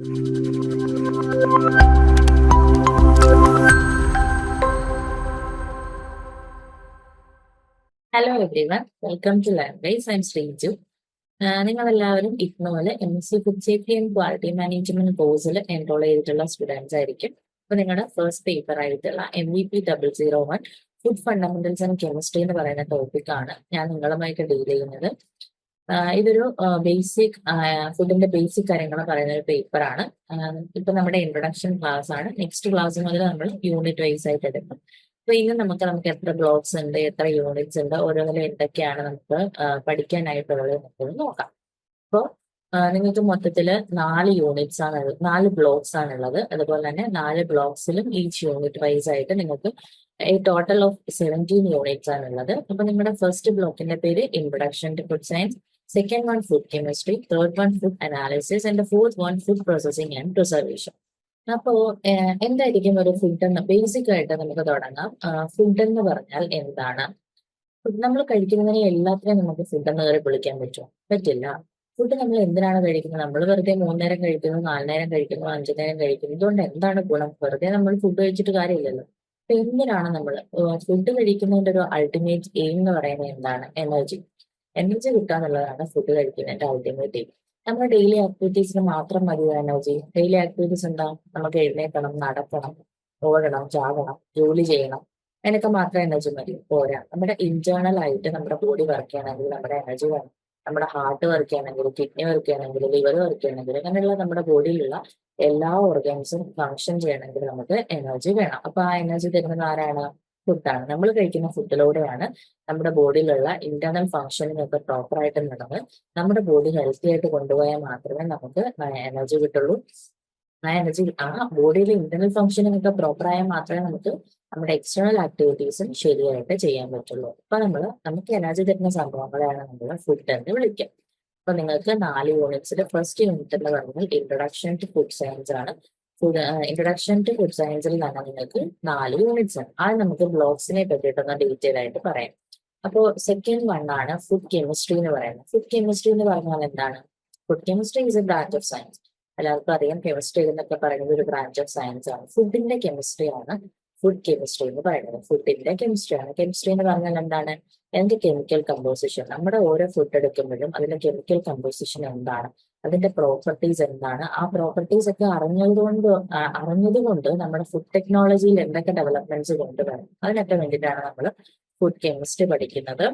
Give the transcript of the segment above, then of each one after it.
Hello everyone welcome to language I am Sreeju നിങ്ങളെല്ലാവരും ഇഗ്നോയിൽ M S C food safety and quality management കോഴ്സിൽ enrol ചെയ്തിട്ടുള്ള students ആയിരിക്കും. അപ്പൊ നിങ്ങളുടെ ഫസ്റ്റ് പേപ്പർ ആയിട്ടുള്ള M V P double zero one food fundamentals and chemistry എന്ന് പറയുന്ന ടോപ്പിക്കാണ് ഞാൻ നിങ്ങളുമായിട്ട് ഡീൽ ചെയ്യുന്നത്. ഇതൊരു ബേസിക് ഫുഡിന്റെ ബേസിക് കാര്യങ്ങൾ പറയുന്ന ഒരു പേപ്പറാണ് ഇപ്പൊ നമ്മുടെ ഇൻട്രൊഡക്ഷൻ ക്ലാസ് ആണ്. നെക്സ്റ്റ് ക്ലാസ് മുതൽ നമ്മൾ യൂണിറ്റ് വൈസ് ആയിട്ട് എടുക്കും. അപ്പൊ ഇന്ന് നമുക്ക് നമുക്ക് എത്ര ബ്ലോക്സ് ഉണ്ട് എത്ര യൂണിറ്റ്സ് ഉണ്ട് ഓരോന്നിലും എന്തൊക്കെയാണ് നമുക്ക് പഠിക്കാനായിട്ടുള്ളത് നമുക്ക് നോക്കാം. അപ്പോൾ നിങ്ങൾക്ക് മൊത്തത്തിൽ നാല് യൂണിറ്റ്സ് ആണ് നാല് ബ്ലോക്സ് ആണ് ഉള്ളത് അതുപോലെ തന്നെ നാല് ബ്ലോക്സിലും ഈച്ച് യൂണിറ്റ് വൈസ് ആയിട്ട് നിങ്ങൾക്ക് ടോട്ടൽ ഓഫ് സെവന്റീൻ യൂണിറ്റ്സ് ആണ് ഉള്ളത് അപ്പൊ നിങ്ങളുടെ ഫസ്റ്റ് ബ്ലോക്കിന്റെ പേര് introduction to food science second one food chemistry third one food analysis and fourth one food processing and preservation അപ്പോ ഏഹ്, എന്തായിരിക്കും ഒരു ഫുഡ് എന്ന്? ബേസിക് ആയിട്ട് നമുക്ക് തുടങ്ങാം. ഫുഡ് എന്ന് പറഞ്ഞാൽ എന്താണ്? നമ്മൾ കഴിക്കുന്നതിനെ എല്ലാത്തിനും നമുക്ക് ഫുഡ് എന്ന് കയറി വിളിക്കാൻ പറ്റുമോ? പറ്റില്ല. ഫുഡ് നമ്മൾ എന്തിനാണ് കഴിക്കുന്നത്? നമ്മൾ വെറുതെ മൂന്നേരം കഴിക്കുന്നു നാലുനേരം കഴിക്കുന്നു അഞ്ചു നേരം കഴിക്കുന്നു. ഇതുകൊണ്ട് എന്താണ് ഗുണം? വെറുതെ നമ്മൾ ഫുഡ് കഴിച്ചിട്ട് കാര്യമില്ലല്ലോ. അപ്പൊ എന്തിനാണ് നമ്മൾ ഫുഡ് കഴിക്കുന്നതിന്റെ ഒരു അൾട്ടിമേറ്റ് എയിം എന്ന് പറയുന്നത് എന്താണ്? എനർജി. എനർജി കിട്ടുക എന്നുള്ളതാണ് ഫുഡ് കഴിക്കുന്നതിന്റെ അൾട്ടിമേറ്റ് നമ്മുടെ ഡെയിലി ആക്ടിവിറ്റീസിന് മാത്രം മതി എനർജി ഡെയിലി ആക്ടിവിറ്റീസ് എന്താ? നമുക്ക് എഴുന്നേൽക്കണം നടക്കണം ഓടണം ചാടണം ജോലി ചെയ്യണം. അതിനൊക്കെ മാത്രം എനർജി മതി. പോരാ. നമ്മുടെ ഇന്റേണൽ ആയിട്ട് നമ്മുടെ ബോഡി വർക്ക് ചെയ്യണമെങ്കിൽ നമ്മുടെ എനർജി വേണം. നമ്മുടെ ഹാർട്ട് വർക്ക് ചെയ്യണമെങ്കിൽ കിഡ്നി വർക്ക് ചെയ്യണമെങ്കിൽ ലിവർ വർക്ക് ചെയ്യണമെങ്കിൽ അങ്ങനെയുള്ള നമ്മുടെ ബോഡിയിലുള്ള എല്ലാ ഓർഗൻസും ഫങ്ഷൻ ചെയ്യണമെങ്കിൽ നമുക്ക് എനർജി വേണം. അപ്പൊ ആ എനർജി തരുന്നത് ആരാണ്? ഫുഡാണ് നമ്മൾ കഴിക്കുന്ന ഫുഡിലൂടെയാണ് നമ്മുടെ ബോഡിയിലുള്ള ഇന്റേണൽ ഫങ്ഷനിങ് ഒക്കെ പ്രോപ്പർ ആയിട്ട് നടന്ന് നമ്മുടെ ബോഡി ഹെൽത്തി ആയിട്ട് കൊണ്ടുപോയാൽ മാത്രമേ നമുക്ക് എനർജി കിട്ടുള്ളൂ. ആ എനർജി ആ ബോഡിയിലെ ഇന്റർണൽ ഫംഗ്ഷനിങ് ഒക്കെ പ്രോപ്പർ ആയാൽ മാത്രമേ നമുക്ക് നമ്മുടെ എക്സ്റ്റേണൽ ആക്ടിവിറ്റീസും ശരിയായിട്ട് ചെയ്യാൻ പറ്റുള്ളൂ. അപ്പൊ നമ്മൾ നമുക്ക് എനർജി തരുന്ന സംഭവങ്ങളെയാണ് നമ്മൾ ഫുഡ് എന്ന് വിളിക്കുക. അപ്പൊ നിങ്ങൾക്ക് നാല് യൂണിറ്റ്സിൽ ഫസ്റ്റ് യൂണിറ്റ് എന്ന് പറഞ്ഞാൽ ഇൻട്രൊഡക്ഷൻ ടു ഫുഡ് സയൻസ് ആണ്. ഇൻട്രൊഡക്ഷൻ ടു ഫുഡ് സയൻസിൽ തന്നെ നിങ്ങൾക്ക് നാല് യൂണിറ്റ്സ് ആണ്. അത് നമുക്ക് ബ്ലോക്സിനെ പറ്റിയിട്ടൊന്ന് ഡീറ്റെയിൽ ആയിട്ട് പറയാം. അപ്പോൾ സെക്കൻഡ് വൺ ആണ് ഫുഡ് കെമിസ്ട്രി എന്ന് പറയുന്നത്. ഫുഡ് കെമിസ്ട്രി എന്ന് പറഞ്ഞാൽ എന്താണ്? Food chemistry is a branch of science എല്ലാവർക്കും അറിയാം കെമിസ്ട്രി എന്നൊക്കെ പറയുന്നത് ഒരു ബ്രാഞ്ച് ഓഫ് സയൻസ് ആണ്. ഫുഡിന്റെ കെമിസ്ട്രി ആണ് ഫുഡ് കെമിസ്ട്രി എന്ന് പറയുന്നത്. ഫുഡിന്റെ കെമിസ്ട്രി ആണ്. കെമിസ്ട്രി എന്ന് പറഞ്ഞാൽ എന്താണ്? എന്റെ കെമിക്കൽ കമ്പോസിഷൻ നമ്മുടെ ഓരോ ഫുഡ് എടുക്കുമ്പോഴും അതിന്റെ കെമിക്കൽ കമ്പോസിഷൻ എന്താണ്? അതിന്റെ പ്രോപ്പർട്ടീസ് എന്താണ്? ആ പ്രോപ്പർട്ടീസ് ഒക്കെ അറിഞ്ഞതുകൊണ്ട് അറിഞ്ഞത് അറിഞ്ഞതുകൊണ്ട് നമ്മുടെ ഫുഡ് ടെക്നോളജിയിൽ എന്തൊക്കെ ഡെവലപ്മെന്റ്സ് കൊണ്ടുവരണം. അതിനൊക്കെ വേണ്ടിയിട്ടാണ് നമ്മൾ ഫുഡ് കെമിസ്ട്രി പഠിക്കുന്നത്.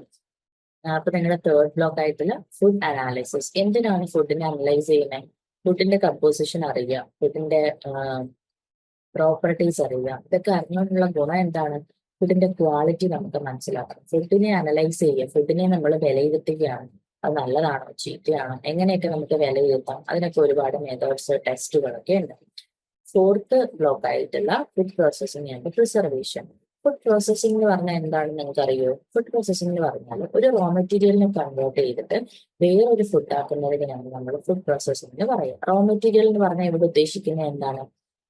അപ്പൊ നിങ്ങളുടെ തേർഡ് ബ്ലോക്ക് ആയിട്ടുള്ള ഫുഡ് അനാലിസിസ് എന്തിനാണ് ഫുഡിനെ അനലൈസ് ചെയ്യുന്നത് ഫുഡിന്റെ കമ്പോസിഷൻ അറിയുക ഫുഡിന്റെ പ്രോപ്പർട്ടീസ് അറിയുക. ഇതൊക്കെ അറിഞ്ഞുകൊണ്ടുള്ള ഗുണം എന്താണ്? ഫുഡിന്റെ ക്വാളിറ്റി നമുക്ക് മനസ്സിലാക്കാം. ഫുഡിനെ അനലൈസ് ചെയ്യുക. ഫുഡിനെ നമ്മൾ വിലയിരുത്തുകയാണ്. അത് നല്ലതാണോ? ചീത്തയാണോ? എങ്ങനെയൊക്കെ നമുക്ക് വിലയിരുത്താം അതിനൊക്കെ ഒരുപാട് മെത്തേഡ്സ് ടെസ്റ്റുകളൊക്കെ ഉണ്ട്. ഫോർത്ത് ബ്ലോക്ക് ആയിട്ടുള്ള food processing and preservation food processing എന്ന് പറഞ്ഞാൽ എന്താണെന്ന് നിങ്ങൾക്ക് അറിയോ ഫുഡ് പ്രോസസ്സിംഗ് എന്ന് പറഞ്ഞാൽ ഒരു റോ മെറ്റീരിയലിനെ കൺവേർട്ട് ചെയ്തിട്ട് വേറൊരു ഫുഡ് ആക്കുന്നതിനാണ് നമ്മൾ ഫുഡ് പ്രോസസ്സിംഗ് എന്ന് പറയുക റോ മെറ്റീരിയൽ എന്ന് പറഞ്ഞാൽ ഇവിടെ ഉദ്ദേശിക്കുന്നത് എന്താണ്?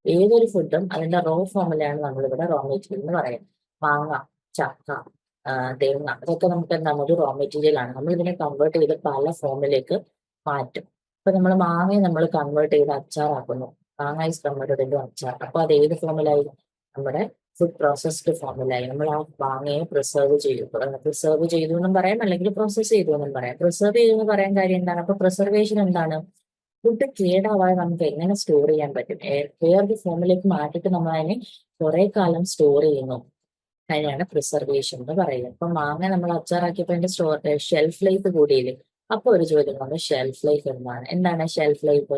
ഏതൊരു ഫുഡും അതിന്റെ റോ ഫോമിലാണ് നമ്മളിവിടെ റോ മെറ്റീരിയൽ എന്ന് പറയുന്നത്. മാങ്ങ ചക്ക തേങ്ങ അതൊക്കെ നമുക്ക് എന്താണ് ഒരു റോ മെറ്റീരിയൽ ആണ്. നമ്മൾ ഇതിനെ കൺവേർട്ട് ചെയ്ത് പല ഫോമിലേക്ക് മാറ്റും. ഇപ്പൊ നമ്മൾ മാങ്ങയെ നമ്മൾ കൺവേർട്ട് ചെയ്ത് അച്ചാറാക്കുന്നു മാങ്ങ ഈസ് കൺവേർട്ടഡ് അച്ചാർ. അപ്പൊ അത് ഏത് ഫോമിലായി നമ്മുടെ ഫുഡ് പ്രോസസ്ഡ് ഫോമിലായി നമ്മൾ ആ മാങ്ങയെ പ്രിസർവ് ചെയ്തു. പ്രിസർവ് ചെയ്തു എന്നും പറയാം അല്ലെങ്കിൽ പ്രോസസ്സ് ചെയ്തു എന്നും പറയാം. പ്രിസർവ് ചെയ്തു എന്ന് പറയാൻ കാര്യം എന്താണ്? അപ്പൊ പ്രിസർവേഷൻ എന്താണ്? ഫുഡ് കേടാവാതെ നമുക്ക് എങ്ങനെ സ്റ്റോർ ചെയ്യാൻ പറ്റും? വേറൊരു ഫോമിലേക്ക് മാറ്റിയിട്ട് നമ്മൾ അതിനെ കുറെ കാലം സ്റ്റോർ ചെയ്യുന്നു. അതിനാണ് പ്രിസർവേഷൻ എന്ന് പറയുന്നത് അപ്പൊ മാങ്ങ നമ്മൾ അച്ചാറാക്കിയപ്പോ അതിന്റെ സ്റ്റോർ ഷെൽഫ് ലൈഫ് കൂടിയില്ലേ? അപ്പൊ ഒരു ചോദ്യം വന്നു ഷെൽഫ് ലൈഫ് എന്താണ്? എന്താണ് ഷെൽഫ് ലൈഫ്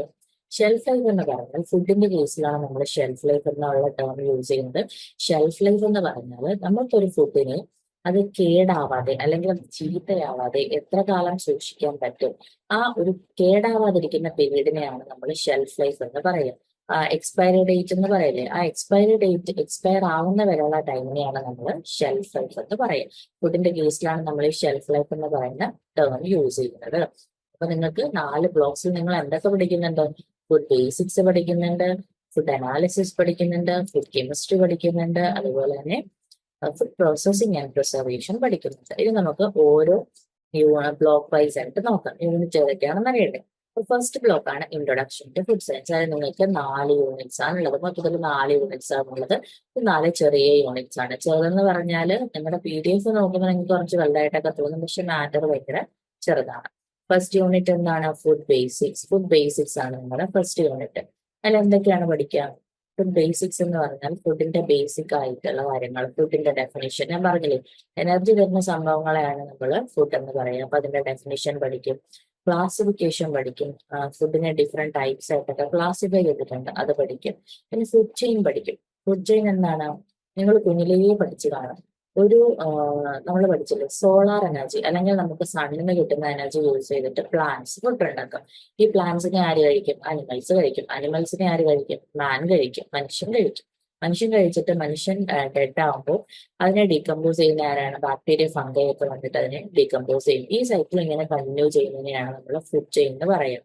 ഷെൽഫ് ലൈഫ് എന്ന് പറഞ്ഞാൽ ഫുഡിന്റെ കേസിലാണ് നമ്മൾ ഷെൽഫ് ലൈഫ് എന്നുള്ള ടേം യൂസ് ചെയ്യുന്നത്. ഷെൽഫ് ലൈഫ് എന്ന് പറഞ്ഞാൽ നമുക്കൊരു ഫുഡിന് അത് കേടാവാതെ അല്ലെങ്കിൽ അത് ചീത്തയാവാതെ എത്ര കാലം സൂക്ഷിക്കാൻ പറ്റും? ആ ഒരു കേടാവാതിരിക്കുന്ന പീരീഡിനെയാണ് നമ്മൾ ഷെൽഫ് ലൈഫ് എന്ന് പറയുക. എക്സ്പയറി ഡേറ്റ് എന്ന് പറയില്ലേ? ആ എക്സ്പയറി ഡേറ്റ് എക്സ്പയർ ആവുന്ന വരെയുള്ള ടൈമിനെയാണ് നമ്മൾ ഷെൽഫ് ലൈഫ് എന്ന് പറയുക. ഫുഡിന്റെ കേസിലാണ് നമ്മൾ ഈ ഷെൽഫ് ലൈഫ് എന്ന് പറയുന്ന ടേം യൂസ് ചെയ്യുന്നത്. അപ്പൊ നിങ്ങൾക്ക് നാല് ബ്ലോക്സിൽ നിങ്ങൾ എന്തൊക്കെ പഠിക്കുന്നുണ്ട്? ഫുഡ് ബേസിക്സ് പഠിക്കുന്നുണ്ട് ഫുഡ് അനാലിസിസ് പഠിക്കുന്നുണ്ട് ഫുഡ് കെമിസ്ട്രി പഠിക്കുന്നുണ്ട് അതുപോലെ തന്നെ ഫുഡ് പ്രോസസ്സിംഗ് ആൻഡ് പ്രിസർവേഷൻ പഠിക്കുന്നുണ്ട്. ഇത് നമുക്ക് ഓരോ ബ്ലോക്ക് വൈസ് ആയിട്ട് നോക്കാം. യൂണിറ്റ് ഏതൊക്കെയാണെന്ന് അറിയട്ടെ ഫസ്റ്റ് ബ്ലോക്ക് ആണ് ഇൻട്രൊഡക്ഷൻ ടു ഫുഡ് സയൻസ് അതായത് നിങ്ങൾക്ക് നാല് യൂണിറ്റ്സ് ആണ് ഉള്ളത് മൊത്തത്തിൽ നാല് യൂണിറ്റ്സ് ആണ് ഉള്ളത് നാല് ചെറിയ യൂണിറ്റ്സ് ആണ്. ചെറുതെന്ന് പറഞ്ഞാൽ നിങ്ങളുടെ പി ഡി എഫ് നോക്കുമ്പോൾ നിങ്ങൾക്ക് കുറച്ച് വലുതായിട്ടൊക്കെ തോന്നും പക്ഷെ മാറ്റർ ഭയങ്കര ചെറുതാണ്. ഫസ്റ്റ് യൂണിറ്റ് എന്താണ്? ഫുഡ് ബേസിക്സ് ഫുഡ് ബേസിക്സ് ആണ് നിങ്ങളുടെ ഫസ്റ്റ് യൂണിറ്റ് അതിൽ എന്തൊക്കെയാണ് പഠിക്കുക? ഫുഡ് ബേസിക്സ് എന്ന് പറഞ്ഞാൽ ഫുഡിന്റെ ബേസിക് ആയിട്ടുള്ള കാര്യങ്ങൾ. ഫുഡിന്റെ ഡെഫിനേഷൻ ഞാൻ പറഞ്ഞില്ലേ? എനർജി തരുന്ന സംഭവങ്ങളെയാണ് നമ്മൾ ഫുഡ് എന്ന് പറയുക. അപ്പൊ അതിന്റെ ഡെഫിനേഷൻ പഠിക്കും. ക്ലാസിഫിക്കേഷൻ പഠിക്കും. ഫുഡിനെ ഡിഫറെന്റ് ടൈപ്സ് ആയിട്ടൊക്കെ ക്ലാസിഫൈ ചെയ്തിട്ടുണ്ട്. അത് പഠിക്കും. പിന്നെ ഫുഡ് ചെയിൻ പഠിക്കും. ഫുഡ് ചെയിൻ എന്താണ്? നിങ്ങൾ കുഞ്ഞിലേ പഠിച്ചു കാണും. ഒരു നമ്മൾ പഠിച്ചില്ലേ? സോളാർ എനർജി അല്ലെങ്കിൽ നമുക്ക് സണ്ണിന് കിട്ടുന്ന എനർജി യൂസ് ചെയ്തിട്ട് പ്ലാന്റ്സ് ഫുഡ് ഈ പ്ലാന്റ്സിനെ ആര് കഴിക്കും? അനിമൽസ് കഴിക്കും. അനിമൽസിനെ ആര് കഴിക്കും? മാൻ കഴിക്കും. മനുഷ്യൻ കഴിക്കും. മനുഷ്യൻ കഴിച്ചിട്ട് മനുഷ്യൻ ഡെഡ് ആകുമ്പോൾ അതിനെ ഡീകമ്പോസ് ചെയ്യുന്ന ആരാണ്? ബാക്ടീരിയ ഫംഗൈ ഒക്കെ വന്നിട്ട് അതിനെ ഡീകമ്പോസ് ചെയ്യും. ഈ സൈക്കിൾ ഇങ്ങനെ കണ്ടിന്യൂ ചെയ്യുന്നതിനെയാണ് നമ്മൾ ഫുഡ് ചെയിൻ എന്ന് പറയുക